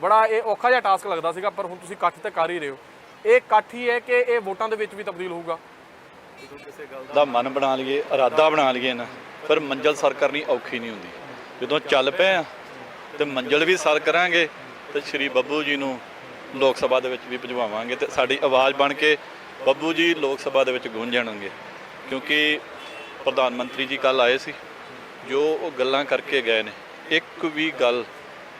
ਬੜਾ ਇਹ ਔਖਾ ਜਿਹਾ ਟਾਸਕ ਲੱਗਦਾ ਸੀਗਾ ਪਰ ਹੁਣ ਤੁਸੀਂ ਇਕੱਠ ਤੇ ਕਰ ਹੀ ਰਹੇ ਹੋ। ਇਹ ਇਕੱਠ ਹੀ ਹੈ ਕਿ ਇਹ ਵੋਟਾਂ ਦੇ ਵਿੱਚ ਵੀ ਤਬਦੀਲ ਹੋਊਗਾ? ਦਾ ਮਨ ਬਣਾ ਲਈਏ ਇਰਾਦਾ ਬਣਾ ਲਈਏ ਨਾ ਪਰ ਮੰਜ਼ਲ ਸਰ ਕਰਨੀ ਔਖੀ ਨਹੀਂ ਹੁੰਦੀ। ਜਦੋਂ ਚੱਲ ਪਏ ਆ ਤੇ ਮੰਜ਼ਲ ਵੀ ਸਰ ਕਰਾਂਗੇ ਤੇ ਸ਼੍ਰੀ ਬੱਬੂ ਜੀ ਨੂੰ ਲੋਕ ਸਭਾ ਦੇ ਵਿੱਚ ਵੀ ਭਜਵਾਵਾਂਗੇ ਤੇ ਸਾਡੀ ਆਵਾਜ਼ ਬਣ ਕੇ ਬੱਬੂ ਜੀ ਲੋਕ ਸਭਾ ਦੇ ਵਿੱਚ ਗੂੰਜਣਗੇ ਕਿਉਂਕਿ ਪ੍ਰਧਾਨ ਮੰਤਰੀ ਜੀ ਕੱਲ ਆਏ ਸੀ, ਜੋ ਉਹ ਗੱਲਾਂ ਕਰਕੇ ਗਏ ਨੇ। ਇੱਕ ਵੀ ਗੱਲ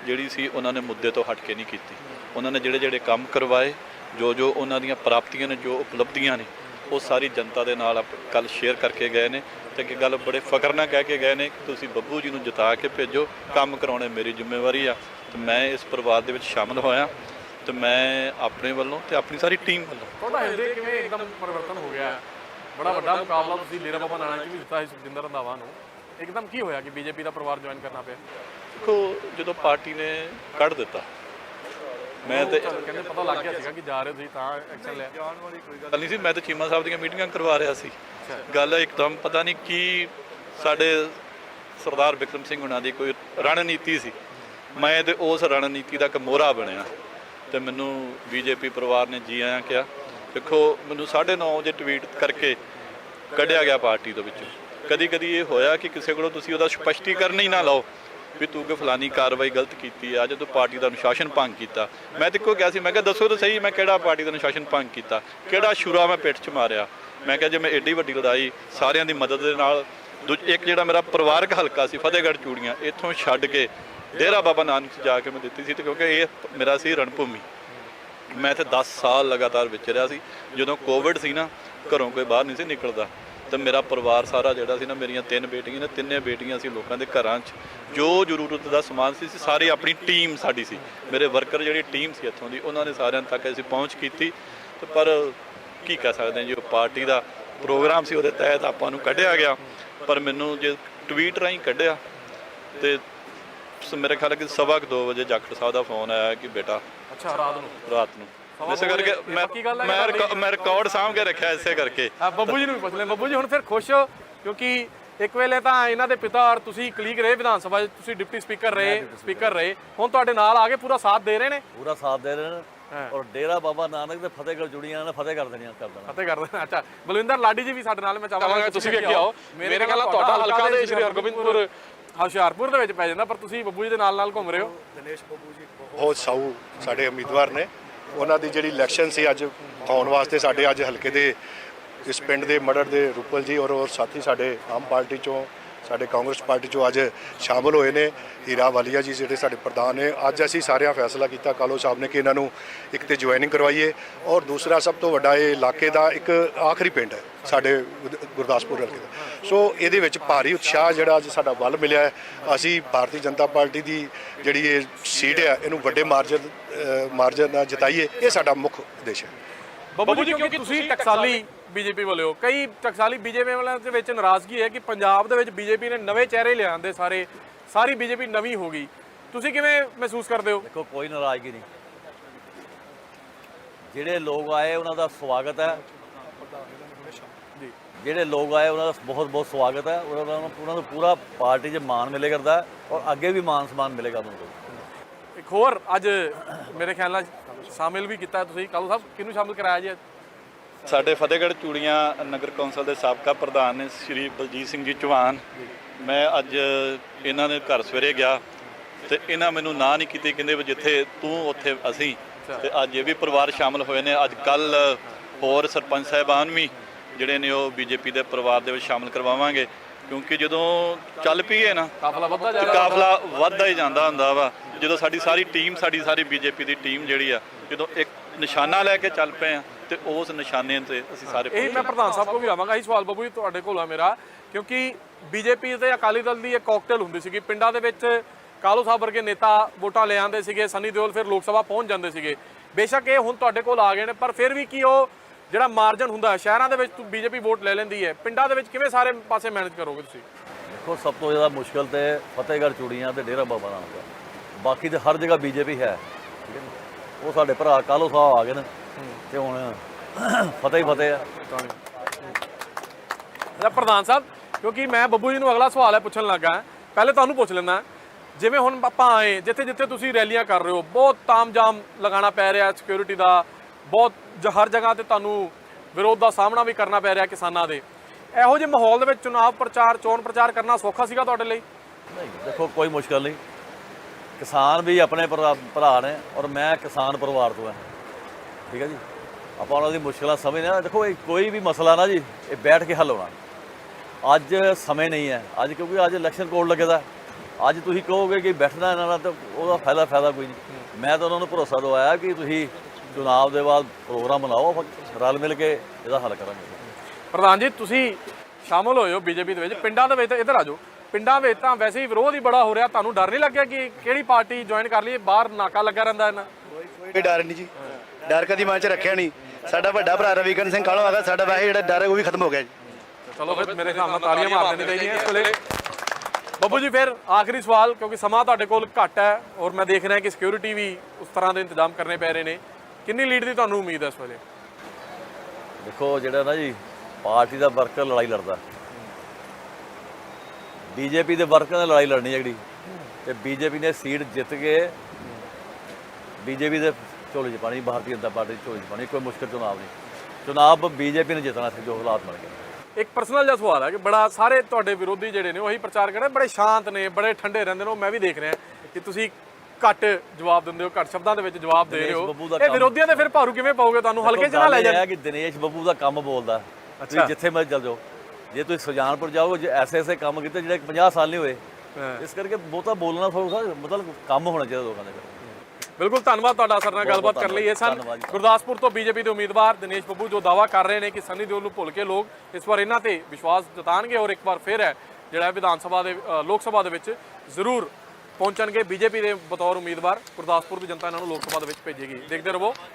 ਜਿਹੜੀ ਸੀ ਉਹਨਾਂ ਨੇ ਮੁੱਦੇ ਤੋਂ ਹਟ ਕੇ ਨਹੀਂ ਕੀਤੀ। ਉਹਨਾਂ ਨੇ ਜਿਹੜੇ ਜਿਹੜੇ ਕੰਮ ਕਰਵਾਏ, ਜੋ ਜੋ ਉਹਨਾਂ ਦੀਆਂ ਪ੍ਰਾਪਤੀਆਂ ਨੇ, ਜੋ ਉਪਲਬਧੀਆਂ ਨੇ, ਉਹ ਸਾਰੀ ਜਨਤਾ ਦੇ ਨਾਲ ਕੱਲ ਸ਼ੇਅਰ ਕਰਕੇ ਗਏ ਨੇ ਤੇ ਕਿ ਗੱਲ ਬੜੇ ਫਕਰ ਨਾਲ ਕਹਿ ਕੇ ਗਏ ਨੇ ਕਿ ਤੁਸੀਂ ਬੱਬੂ ਜੀ ਨੂੰ ਜਿਤਾ ਕੇ ਭੇਜੋ, ਕੰਮ ਕਰਾਉਣੇ ਮੇਰੀ ਜ਼ਿੰਮੇਵਾਰੀ ਆ। ਤੇ ਮੈਂ ਇਸ ਪਰਿਵਾਰ ਦੇ ਵਿੱਚ ਸ਼ਾਮਲ ਹੋਇਆ। ਤੇ ਮੈਂ ਆਪਣੇ ਵੱਲੋਂ ਤੇ ਆਪਣੀ ਸਾਰੀ ਟੀਮ ਵੱਲੋਂ। ਤੁਹਾਡਾ ਹਿਰਦੇ ਕਿਵੇਂ ਇੱਕਦਮ ਪਰਿਵਰਤਨ ਹੋ ਗਿਆ? ਬੜਾ ਵੱਡਾ ਮੁਕਾਬਲਾ ਤੁਸੀਂ ਡੇਰਾ ਬਾਬਾ ਨਾਨਕ ਜੀ ਵੀ ਦਿੱਤਾ ਸੀ ਸੁਖਜਿੰਦਰ ਰੰਧਾਵਾ ਨੂੰ। ਇੱਕਦਮ ਕੀ ਹੋਇਆ ਕਿ ਬੀਜੇਪੀ ਦਾ ਪਰਿਵਾਰ ਜੁਆਇਨ ਕਰਨਾ ਪਿਆ? ਦੇਖੋ ਜਦੋਂ ਪਾਰਟੀ ਨੇ ਕੱਢ ਦਿੱਤਾ ਮੈਂ ਤੇ ਕਹਿੰਦੇ ਪਤਾ ਲੱਗ ਗਿਆ ਸੀਗਾ ਕਿ ਜਾ ਰਹੇ ਤੁਸੀਂ ਤਾਂ ਐਕਸ਼ਨ ਲਿਆ। ਗੱਲ ਨਹੀਂ ਸੀ ਮੈਂ ਤਾਂ ਚੀਮਾ ਸਾਹਿਬ ਦੀਆਂ ਮੀਟਿੰਗਾਂ ਕਰਵਾ ਰਿਹਾ ਸੀ। ਗੱਲ ਇੱਕਦਮ ਪਤਾ ਨਹੀਂ ਕੀ ਸਾਡੇ ਸਰਦਾਰ ਵਿਕਰਮ ਸਿੰਘ ਹੁਣਾਂ ਦੀ ਕੋਈ ਰਣਨੀਤੀ ਸੀ। ਮੈਂ ਤੇ ਉਸ ਰਣਨੀਤੀ ਦਾ ਇੱਕ ਮੋਹਰਾ ਬਣਿਆ। ਤੇ ਮੈਨੂੰ ਬੀਜੇਪੀ ਪਰਿਵਾਰ ਨੇ ਜੀ ਆਇਆਂ ਕਿਹਾ, ਦੇਖੋ, ਮੈਨੂੰ 9:30 ਵਜੇ ਟਵੀਟ ਕਰਕੇ ਕੱਢਿਆ ਗਿਆ ਪਾਰਟੀ ਦੇ ਵਿੱਚੋਂ। ਕਦੀ ਕਦੀ ਇਹ ਹੋਇਆ ਕਿ ਕਿਸੇ ਕੋਲੋਂ ਤੁਸੀਂ ਉਹਦਾ ਸਪਸ਼ਟੀਕਰਨ ਹੀ ਨਾ ਲਓ ਵੀ ਤੂੰ ਕਿ ਫਲਾਨੀ ਕਾਰਵਾਈ ਗਲਤ ਕੀਤੀ ਆ ਜਦੋਂ ਪਾਰਟੀ ਦਾ ਅਨੁਸ਼ਾਸਨ ਭੰਗ ਕੀਤਾ। ਮੈਂ ਤੇ ਇੱਕੋ ਗਿਆ ਸੀ, ਮੈਂ ਕਿਹਾ, ਦੱਸੋ ਤਾਂ ਸਹੀ, ਮੈਂ ਕਿਹੜਾ ਪਾਰਟੀ ਦਾ ਅਨੁਸ਼ਾਸਨ ਭੰਗ ਕੀਤਾ? ਕਿਹੜਾ ਸ਼ੁਰਾ ਮੈਂ ਪਿੱਠ 'ਚ ਮਾਰਿਆ? ਮੈਂ ਕਿਹਾ, ਜੇ ਮੈਂ ਏਡੀ ਵੱਡੀ ਲੜਾਈ ਸਾਰਿਆਂ ਦੀ ਮਦਦ ਦੇ ਨਾਲ, ਦੂਜ- ਇੱਕ ਜਿਹੜਾ ਮੇਰਾ ਪਰਿਵਾਰਕ ਹਲਕਾ ਸੀ, ਫਤਿਹਗੜ੍ਹ ਚੂੜੀਆਂ, ਇੱਥੋਂ ਛੱਡ ਕੇ ਡੇਰਾ ਬਾਬਾ ਨਾਨਕ 'ਚ ਜਾ ਕੇ ਮੈਂ ਦਿੱਤੀ ਸੀ ਤੇ ਕਿਉਂਕਿ ਇਹ ਮੇਰਾ ਸੀ ਰਣਭੂਮੀ। ਮੈਂ ਇੱਥੇ 10 ਸਾਲ ਲਗਾਤਾਰ ਵਿਚਰਿਆ ਸੀ। ਜਦੋਂ ਕੋਵਿਡ ਸੀ ਨਾ, ਘਰੋਂ ਕੋਈ ਬਾਹਰ ਨਹੀਂ ਸੀ ਨਿਕਲਦਾ। ਤੇ ਮੇਰਾ ਪਰਿਵਾਰ ਸਾਰਾ ਜਿਹੜਾ ਸੀ ਨਾ, ਮੇਰੀਆਂ ਤਿੰਨ ਬੇਟੀਆਂ ਨੇ, ਤਿੰਨੇ ਬੇਟੀਆਂ ਸੀ ਲੋਕਾਂ ਦੇ ਘਰਾਂ 'ਚ। ਜੋ ਜ਼ਰੂਰਤ ਦਾ ਸਮਾਨ ਸੀ ਸਾਰੀ ਆਪਣੀ ਟੀਮ ਸਾਡੀ ਸੀ। ਮੇਰੇ ਵਰਕਰ ਜਿਹੜੀ ਟੀਮ ਸੀ ਇੱਥੋਂ ਦੀ, ਉਹਨਾਂ ਨੇ ਸਾਰਿਆਂ ਤੱਕ ਅਸੀਂ ਪਹੁੰਚ ਕੀਤੀ। ਤੇ ਪਰ ਕੀ ਕਹਿ ਸਕਦੇ ਹਾਂ ਜੀ, ਉਹ ਪਾਰਟੀ ਦਾ ਪ੍ਰੋਗਰਾਮ ਸੀ, ਉਹਦੇ ਤਹਿਤ ਆਪਾਂ ਨੂੰ ਕੱਢਿਆ ਗਿਆ। ਪਰ ਮੈਨੂੰ ਜੇ ਟਵੀਟ ਰਾਹੀਂ ਕੱਢਿਆ, ਤੇ ਮੇਰੇ ਖਿਆਲ ਕਿ ਸਵਾ ਕੁ ਦੋ ਵਜੇ ਜਾਖੜ ਸਾਹਿਬ ਦਾ ਫੋਨ ਆਇਆ ਕਿ ਬੇਟਾ ਅੱਛਾ ਰਾਤ ਨੂੰ? ਰਾਤ ਨੂੰ। ਇਸੇ ਦੋ ਕਰਕੇ ਮੈਂ ਪੱਕੀ ਗੱਲ ਹੈ ਮੈਂ ਕਿ ਰਿਕਾ- ਮੈਂ ਰਿਕਾਰਡ ਸਾਂਭ ਕੇ ਰੱਖਿਆ ਇਸੇ ਕਰਕੇ। ਆ ਬੱਬੂ ਜੀ ਨੂੰ ਵੀ ਪੁੱਛ ਲੈ। ਬੱਬੂ ਜੀ ਹੁਣ ਫਿਰ ਖੁਸ਼ ਹੋ ਕਿਉਂਕਿ ਇੱਕ ਵੇਲੇ ਤਾਂ ਇਹਨਾਂ ਦੇ ਪਿਤਾ ਔਰ ਤੁਸੀਂ ਕਲੀਗ ਰਹੇ ਵਿਧਾਨ ਸਭਾ 'ਚ ਤੁਸੀਂ ਡਿਪਟੀ ਸਪੀਕਰ ਰਹੇ ਸਪੀਕਰ ਰਹੇ। ਹੁਣ ਤੁਹਾਡੇ ਨਾਲ ਆ ਕੇ ਪੂਰਾ ਸਾਥ ਦੇ ਰਹੇ ਨੇ? ਪੂਰਾ ਸਾਥ ਦੇ ਰਹੇ। ਨੇ। ਔਰ ਡੇਰਾ ਬਾਬਾ ਨਾਨਕ ਤੇ ਫਤਿਹਗੜ੍ਹ ਜੁੜੀਆਂ ਨੇ ਫਤਿਹ ਕਰ ਦੇਣੀਆਂ ਕਰ ਦੇਣਾ। ਫਤਿਹ ਕਰਦੇ ਨੇ ਅੱਛਾ। ਬਲਵਿੰਦਰ ਲਾਡੀ ਜੀ ਵੀ ਸਾਡੇ ਨਾਲ ਮੈਂ ਚਾਹਾਂਗਾ ਚਾਹਾਂਗਾ ਤੁਸੀਂ ਵੀ ਅੱਗੇ ਆਓ। ਮੇਰੇ ਖਿਆਲ ਨਾਲ ਤੁਹਾਡਾ ਹਲਕਾ ਦੇ ਸ਼੍ਰੀ ਹਰਗੋਬਿੰਦਪੁਰ ਹੁਸ਼ਿਆਰਪੁਰ ਦੇ ਵਿੱਚ ਪੈ ਜਾਂਦਾ ਪਰ ਤੁਸੀਂ ਬੱਬੂ ਜੀ ਦੇ ਨਾਲ ਨਾਲ ਘੁੰਮ ਰਹੇ ਹੋ? ਬਹੁਤ ਸਾਊ ਸਾਡੇ ਉਮੀਦਵਾਰ ਨੇ। ਉਹਨਾਂ ਦੀ ਜਿਹੜੀ ਇਲੈਕਸ਼ਨ ਸੀ ਅੱਜ ਆਉਣ ਵਾਸਤੇ ਸਾਡੇ ਅੱਜ ਹਲਕੇ ਦੇ ਇਸ ਪਿੰਡ ਦੇ ਮੜੜ ਦੇ ਰੂਪਲ ਜੀ ਔਰ ਔਰ ਸਾਥੀ ਸਾਡੇ ਆਮ ਪਾਰਟੀ ਚੋਂ ਸਾਡੇ ਕਾਂਗਰਸ ਪਾਰਟੀ ਚੋਂ ਅੱਜ ਸ਼ਾਮਲ ਹੋਏ ਨੇ। ਹੀਰਾ ਵਾਲੀਆ ਜੀ ਜਿਹੜੇ ਸਾਡੇ ਪ੍ਰਧਾਨ ਨੇ, ਅੱਜ ਅਸੀਂ ਸਾਰਿਆਂ ਫੈਸਲਾ ਕੀਤਾ, ਕਾਲੋ ਸਾਹਿਬ ਨੇ ਕਿ ਇਹਨਾਂ ਨੂੰ ਇੱਕ ਤੇ ਜੁਆਇਨਿੰਗ ਕਰਵਾਈਏ ਔਰ ਦੂਸਰਾ ਸਭ ਤੋਂ ਵੱਡਾ ਇਹ ਇਲਾਕੇ ਦਾ ਇੱਕ ਆਖਰੀ ਪਿੰਡ ਹੈ, ਸਾਡੇ ਗੁਰਦਾਸਪੁਰ ਹਲਕੇ ਦਾ। ਸੋ ਇਹਦੇ ਵਿੱਚ ਭਾਰੀ ਉਤਸ਼ਾਹ ਜਿਹੜਾ ਅੱਜ ਸਾਡਾ ਵੱਲ ਮਿਲਿਆ ਹੈ। ਅਸੀਂ ਭਾਰਤੀ ਜਨਤਾ ਪਾਰਟੀ ਦੀ ਜਿਹੜੀ ਇਹ ਸੀਟ ਹੈ, ਇਹਨੂੰ ਵੱਡੇ ਮਾਰਜਨ ਮਾਰਜਨ ਨਾਲ ਜਿਤਾਈਏ, ਇਹ ਸਾਡਾ ਮੁੱਖ ਉਦੇਸ਼ ਹੈ। ਬੱਬੂ ਜੀ, ਕਿਉਂਕਿ ਤੁਸੀਂ ਟਕਸਾਲੀ ਬੀਜੇਪੀ ਵਾਲੇ। ਕਈ ਟਕਸਾਲੀ ਬੀਜੇਪੀ ਵਾਲਿਆਂ ਦੇ ਵਿੱਚ ਨਾਰਾਜ਼ਗੀ ਹੈ ਕਿ ਪੰਜਾਬ ਦੇ ਵਿੱਚ ਬੀਜੇਪੀ ਨੇ ਨਵੇਂ ਚਿਹਰੇ ਲਿਆਂਦੇ ਸਾਰੇ ਸਾਰੀ ਬੀਜੇਪੀ ਨਵੀਂ ਹੋ ਗਈ। ਤੁਸੀਂ ਕਿਵੇਂ ਮਹਿਸੂਸ ਕਰਦੇ ਹੋ? ਦੇਖੋ ਕੋਈ ਨਾਰਾਜ਼ਗੀ ਨਹੀਂ। ਜਿਹੜੇ ਲੋਕ ਆਏ ਉਹਨਾਂ ਦਾ ਸਵਾਗਤ ਹੈ। ਜੀ। ਜਿਹੜੇ ਲੋਕ ਆਏ ਉਹਨਾਂ ਦਾ ਬਹੁਤ ਬਹੁਤ ਸਵਾਗਤ ਹੈ। ਉਹਨਾਂ ਦਾ ਉਹਨਾਂ ਨੂੰ ਪੂਰਾ ਪਾਰਟੀ 'ਚ ਮਾਣ ਮਿਲੇ ਕਰਦਾ ਔਰ ਅੱਗੇ ਵੀ ਮਾਣ ਸਨਮਾਨ ਮਿਲੇਗਾ ਉਹਨਾਂ ਨੂੰ। ਇੱਕ ਹੋਰ ਅੱਜ ਮੇਰੇ ਖਿਆਲ ਨਾਲ ਸ਼ਾਮਿਲ ਵੀ ਕੀਤਾ ਤੁਸੀਂ। ਕਾਲੂ ਸਾਹਿਬ ਕਿਹਨੂੰ ਸ਼ਾਮਿਲ ਕਰਾਇਆ ਜੀ? ਸਾਡੇ ਫਤਿਹਗੜ੍ਹ ਚੂੜੀਆਂ ਨਗਰ ਕੌਂਸਲ ਦੇ ਸਾਬਕਾ ਪ੍ਰਧਾਨ ਨੇ ਸ਼੍ਰੀ ਬਲਜੀਤ ਸਿੰਘ ਜੀ ਚੌਹਾਨ। ਮੈਂ ਅੱਜ ਇਹਨਾਂ ਦੇ ਘਰ ਸਵੇਰੇ ਗਿਆ ਤੇ ਇਹਨਾਂ ਮੈਨੂੰ ਨਾ ਨਹੀਂ ਕੀਤੀ, ਕਹਿੰਦੇ ਵੀ ਜਿੱਥੇ ਤੂੰ, ਉੱਥੇ ਅਸੀਂ। ਤੇ ਅੱਜ ਇਹ ਵੀ ਪਰਿਵਾਰ ਸ਼ਾਮਲ ਹੋਏ ਨੇ। ਅੱਜ ਕੱਲ ਹੋਰ ਸਰਪੰਚ ਸਾਹਿਬਾਨ ਵੀ ਜਿਹੜੇ ਨੇ ਉਹ ਬੀਜੇਪੀ ਦੇ ਪਰਿਵਾਰ ਦੇ ਵਿੱਚ ਸ਼ਾਮਲ ਕਰਵਾਵਾਂਗੇ। ਕਿਉਂਕਿ ਜਦੋਂ ਚੱਲ ਪਈਏ ਨਾ ਕਾਫਲਾ ਵੱਧਦਾ ਜਾ ਤੇ ਰਿਹਾ। ਕਾਫਲਾ ਵੱਧਦਾ ਹੀ ਜਾਂਦਾ ਹੁੰਦਾ ਵਾ। ਜਦੋਂ ਸਾਡੀ ਸਾਰੀ ਟੀਮ ਸਾਡੀ ਸਾਰੀ ਬੀਜੇਪੀ ਦੀ ਟੀਮ ਜਿਹੜੀ ਆ ਜਦੋਂ ਇੱਕ ਨਿਸ਼ਾਨਾ ਲੈ ਕੇ ਚੱਲ ਪਏ ਆ ਤੇ ਉਸ ਨਿਸ਼ਾਨੇ ਤੇ ਅਸੀਂ ਸਾਰੇ ਇਹ ਮੈਂ ਪ੍ਰਧਾਨ ਸਾਹਿਬ ਕੋਲ ਵੀ ਆਵਾਂਗਾ। ਇਹ ਸਵਾਲ ਬੱਬੂ ਜੀ ਤੁਹਾਡੇ ਕੋਲ ਆ ਮੇਰਾ। ਕਿਉਂਕਿ ਬੀਜੇਪੀ ਤੇ ਅਕਾਲੀ ਦਲ ਦੀ ਇੱਕ ਕਾਕਟੇਲ ਹੁੰਦੀ ਸੀਗੀ। ਪਿੰਡਾਂ ਦੇ ਵਿੱਚ ਕਾਲੂ ਸਾਹਿਬ ਵਰਗੇ ਨੇਤਾ ਵੋਟਾਂ ਲੈ ਆਉਂਦੇ ਸੀਗੇ। ਸਨੀ ਦਿਓਲ ਫਿਰ ਲੋਕ ਸਭਾ ਪਹੁੰਚ ਜਾਂਦੇ ਸੀਗੇ। ਬੇਸ਼ੱਕ ਇਹ ਹੁਣ ਤੁਹਾਡੇ ਕੋਲ ਆ ਗਏ ਨੇ ਪਰ ਫਿਰ ਵੀ ਕੀ ਉਹ ਜਿਹੜਾ ਮਾਰਜਨ ਹੁੰਦਾ ਹੈ, ਸ਼ਹਿਰਾਂ ਦੇ ਵਿੱਚ ਬੀਜੇਪੀ ਵੋਟ ਲੈ ਲੈਂਦੀ ਹੈ ਪਿੰਡਾਂ ਦੇ ਵਿੱਚ ਕਿਵੇਂ ਸਾਰੇ ਪਾਸੇ ਮੈਨੇਜ ਕਰੋਗੇ ਤੁਸੀਂ ਦੇਖੋ ਸਭ ਤੋਂ ਜ਼ਿਆਦਾ ਮੁਸ਼ਕਲ ਤੇ ਫਤਿਹਗੜ੍ਹ ਚੂੜੀਆਂ ਤੇ ਡੇਰਾ ਬਾਬਾ ਨਾਨਕ ਦਾ ਬਾਕੀ ਤੇ ਹਰ ਜਗ੍ਹਾ ਬੀਜੇਪੀ ਹੈ ਠੀਕ ਹੈ। ਉਹ ਸਾਡੇ ਭਰਾ ਕਾਲੋ ਸਾਹਿਬ ਆ ਗਏ ਨੇ ਤੇ ਹੁਣ ਫਤਿਹ ਹੀ ਫਤਿਹ ਆ ਅੱਛਾ ਪ੍ਰਧਾਨ ਸਾਹਿਬ ਕਿਉਂਕਿ ਮੈਂ ਬੱਬੂ ਜੀ ਨੂੰ ਅਗਲਾ ਸਵਾਲ ਹੈ ਪੁੱਛਣ ਲੱਗਾ। ਪਹਿਲੇ ਤੁਹਾਨੂੰ ਪੁੱਛ ਲੈਂਦਾ ਜਿਵੇਂ ਹੁਣ ਆਪਾਂ ਆਏ ਜਿੱਥੇ ਜਿੱਥੇ ਤੁਸੀਂ ਰੈਲੀਆਂ ਕਰ ਰਹੇ ਹੋ ਬਹੁਤ ਤਾਮਜਾਮ ਲਗਾਉਣਾ ਪੈ ਰਿਹਾ ਸਿਕਿਉਰਿਟੀ ਦਾ ਬਹੁਤ ਜ- ਹਰ ਜਗ੍ਹਾ ਤੇ ਤੁਹਾਨੂੰ ਵਿਰੋਧ ਦਾ ਸਾਹਮਣਾ ਵੀ ਕਰਨਾ ਪੈ ਰਿਹਾ ਕਿਸਾਨਾਂ ਦੇ। ਇਹੋ ਜਿਹੇ ਮਾਹੌਲ ਦੇ ਵਿੱਚ ਚੁਣਾਵ ਪ੍ਰਚਾਰ, ਚੋਣ ਪ੍ਰਚਾਰ ਕਰਨਾ ਸੌਖਾ ਸੀਗਾ ਤੁਹਾਡੇ ਲਈ? ਨਹੀਂ, ਦੇਖੋ, ਕੋਈ ਮੁਸ਼ਕਲ ਨਹੀਂ। ਕਿਸਾਨ ਵੀ ਆਪਣੇ ਭਰਾ ਭਰਾ ਨੇ ਔਰ ਮੈਂ ਕਿਸਾਨ ਪਰਿਵਾਰ ਤੋਂ ਹਾਂ। ਠੀਕ ਹੈ ਜੀ? ਆਪਾਂ ਉਹਨਾਂ ਦੀ ਮੁਸ਼ਕਲਾਂ ਸਮਝਦੇ ਹਾਂ। ਦੇਖੋ, ਇਹ ਕੋਈ ਵੀ ਮਸਲਾ ਨਾ ਜੀ, ਇਹ ਬੈਠ ਕੇ ਹੱਲ ਹੋਣਾ। ਅੱਜ ਸਮੇਂ ਨਹੀਂ ਹੈ। ਅੱਜ ਕਿਉਂਕਿ ਅੱਜ ਇਲੈਕਸ਼ਨ ਕੋਡ ਲੱਗਦਾ ਅੱਜ ਤੁਸੀਂ ਕਹੋਗੇ ਕਿ ਬੈਠਣਾ ਇਹਨਾਂ ਨਾਲ ਤਾਂ ਉਹਦਾ ਫਾਇਦਾ ਫਾਇਦਾ ਕੋਈ ਨਹੀਂ। ਮੈਂ ਤਾਂ ਉਹਨਾਂ ਨੂੰ ਭਰੋਸਾ ਦਵਾਇਆ ਕਿ ਤੁਸੀਂ ਚੁਣਾਵ ਦੇ ਬਾਅਦ ਪ੍ਰੋਗਰਾਮ ਬਣਾਓ ਰਲ ਮਿਲ ਕੇ ਇਹਦਾ ਹੱਲ ਕਰਾਂਗੇ। ਪ੍ਰਧਾਨ ਜੀ ਤੁਸੀਂ ਸ਼ਾਮਲ ਹੋਏ ਹੋ ਬੀਜੇਪੀ ਦੇ ਵਿੱਚ। ਪਿੰਡਾਂ ਦੇ ਵਿੱਚ ਤਾਂ ਇੱਧਰ ਆ ਜਾਓ। ਪਿੰਡਾਂ ਵਿੱਚ ਤਾਂ ਵੈਸੇ ਹੀ ਵਿਰੋਧ ਹੀ ਬੜਾ ਹੋ ਰਿਹਾ। ਤੁਹਾਨੂੰ ਡਰ ਨਹੀਂ ਲੱਗਿਆ ਕਿ ਕਿਹੜੀ ਪਾਰਟੀ ਜੁਆਇਨ ਕਰ ਲਈਏ? ਬਾਹਰ ਨਾਕਾ ਲੱਗਾ ਰਹਿੰਦਾ ਇਹਨਾਂ। ਕੋਈ ਡਰ ਨਹੀਂ ਜੀ। ਡਰ ਕਦੀ ਮਨ ਚ ਰੱਖਿਆ ਨਹੀਂ। ਸਾਡਾ ਵੱਡਾ ਭਰਾ ਰਵੀਕਰਨ ਸਿੰਘ ਕਾਲੋਂ ਹੈਗਾ ਸਾਡਾ ਵੈਸੇ ਜਿਹੜਾ ਡਰ ਹੈ ਉਹ ਵੀ ਖਤਮ ਹੋ ਗਿਆ ਜੀ। ਚਲੋ ਫਿਰ ਮੇਰੇ ਹਿਸਾਬ ਨਾਲ ਤਾਲੀਆਂ ਮਾਰ ਦੇਣੀ ਚਾਹੀਦੀਆਂ ਇਸ ਵੇਲੇ। ਬੱਬੂ ਜੀ ਫਿਰ ਆਖਰੀ ਸਵਾਲ ਕਿਉਂਕਿ ਸਮਾਂ ਤੁਹਾਡੇ ਕੋਲ ਘੱਟ ਹੈ ਔਰ ਮੈਂ ਦੇਖ ਰਿਹਾ ਕਿ ਸਿਕਿਉਰਿਟੀ ਵੀ ਉਸ ਤਰ੍ਹਾਂ ਦੇ ਇੰਤਜ਼ਾਮ ਕਰਨੇ ਪੈ ਰਹੇ ਨੇ। ਕਿੰਨੀ ਲੀਡ ਦੀ ਤੁਹਾਨੂੰ ਉਮੀਦ ਹੈ ਇਸ ਵੇਲੇ? ਦੇਖੋ ਜਿਹੜਾ ਨਾ ਜੀ ਪਾਰਟੀ ਦਾ ਵਰਕਰ ਲੜਾਈ ਲੜਦਾ। ਬੀਜੇਪੀ ਦੇ ਵਰਕਰਾਂ ਨਾਲ ਲੜਾਈ ਲੜਨੀ ਹੈ ਜਿਹੜੀ। ਤੇ ਬੀਜੇਪੀ ਨੇ ਸੀਟ ਜਿੱਤ ਕੇ ਬੀਜੇਪੀ ਦੇ ਝੋਲੇ 'ਚ ਪਾਣੀ ਭਾਰਤੀ ਜਨਤਾ ਪਾਰਟੀ ਦੇ ਝੋਲੇ 'ਚ ਪਾਣੀ ਕੋਈ ਮੁਸ਼ਕਲ ਚੁਣਾਵ ਨਹੀਂ। ਚੁਣਾਵ ਬੀਜੇਪੀ ਨੇ ਜਿੱਤਣਾ ਸੀ ਜੋ ਹਾਲਾਤ ਬਣ ਗਏ। ਇੱਕ ਪਰਸਨਲ ਜਿਹਾ ਸਵਾਲ ਹੈ ਕਿ ਬੜਾ ਸਾਰੇ ਤੁਹਾਡੇ ਵਿਰੋਧੀ ਜਿਹੜੇ ਨੇ ਉਹੀ ਪ੍ਰਚਾਰ ਕਰਦੇ ਬੜੇ ਸ਼ਾਂਤ ਨੇ ਬੜੇ ਠੰਡੇ ਰਹਿੰਦੇ ਨੇ ਉਹ ਮੈਂ ਵੀ ਦੇਖ ਰਿਹਾ ਕਿ ਤੁਸੀਂ ਘੱਟ ਜਵਾਬ ਦਿੰਦੇ ਹੋ ਘੱਟ ਸ਼ਬਦਾਂ ਦੇ ਵਿੱਚ ਜਵਾਬ ਦੇ ਰਹੇ ਹੋ। ਇਹ ਵਿਰੋਧੀਆਂ ਦੇ ਫਿਰ ਭਾਰੂ ਕਿਵੇਂ ਪਾਓਗੇ ਤੁਹਾਨੂੰ? ਹਲਕੇ 'ਚ ਨਾ ਲੈ ਜਾਣ। ਹੈ ਕਿ ਦਿਨੇਸ਼ ਬੱਬੂ ਦਾ ਕੰਮ ਬੋਲਦਾ। ਤੁਸੀਂ ਜਿੱਥੇ ਮਰਜ਼ੀ ਚੱਲ ਜਾਓ। ਜੇ ਤੁਸੀਂ ਸੁਜਾਨਪੁਰ ਜਾਓ ਜੇ ਐਸੇ ਐਸੇ ਕੰਮ ਕੀਤੇ ਜਿਹੜੇ 50 ਸਾਲ ਨਹੀਂ ਹੋਏ ਇਸ ਕਰਕੇ ਬਹੁਤਾ ਬੋਲਣਾ ਸੌਖਾ ਮਤਲਬ ਕੰਮ ਹੋਣਾ ਚਾਹੀਦਾ ਲੋਕਾਂ ਦੇ ਕੋਲ ਬਿਲਕੁਲ ਧੰਨਵਾਦ ਤੁਹਾਡਾ ਸਰ ਨਾਲ ਗੱਲਬਾਤ ਕਰਨ ਲਈ ਇਹ ਸਨ। ਗੁਰਦਾਸਪੁਰ ਤੋਂ ਬੀਜੇਪੀ ਦੇ ਉਮੀਦਵਾਰ ਦਿਨੇਸ਼ ਬੱਬੂ ਜੋ ਦਾਵਾ ਕਰ ਰਹੇ ਨੇ ਕਿ ਸੰਨੀ ਦਿਓਲ ਨੂੰ ਭੁੱਲ ਕੇ ਲੋਕ ਇਸ ਵਾਰ ਇਹਨਾਂ ਤੇ ਵਿਸ਼ਵਾਸ ਜਤਾਣਗੇ ਔਰ ਇੱਕ ਵਾਰ ਫਿਰ ਹੈ ਜਿਹੜਾ ਹੈ ਵਿਧਾਨ ਸਭਾ ਦੇ ਲੋਕ ਸਭਾ ਦੇ ਵਿੱਚ ਜ਼ਰੂਰ ਪਹੁੰਚਣਗੇ ਬੀਜੇਪੀ ਦੇ ਬਤੌਰ ਉਮੀਦਵਾਰ ਗੁਰਦਾਸਪੁਰ ਦੀ ਜਨਤਾ ਇਹਨਾਂ ਨੂੰ ਲੋਕ ਸਭਾ ਦੇ ਵਿੱਚ ਭੇਜੇਗੀ। ਦੇਖਦੇ ਰਹੋ।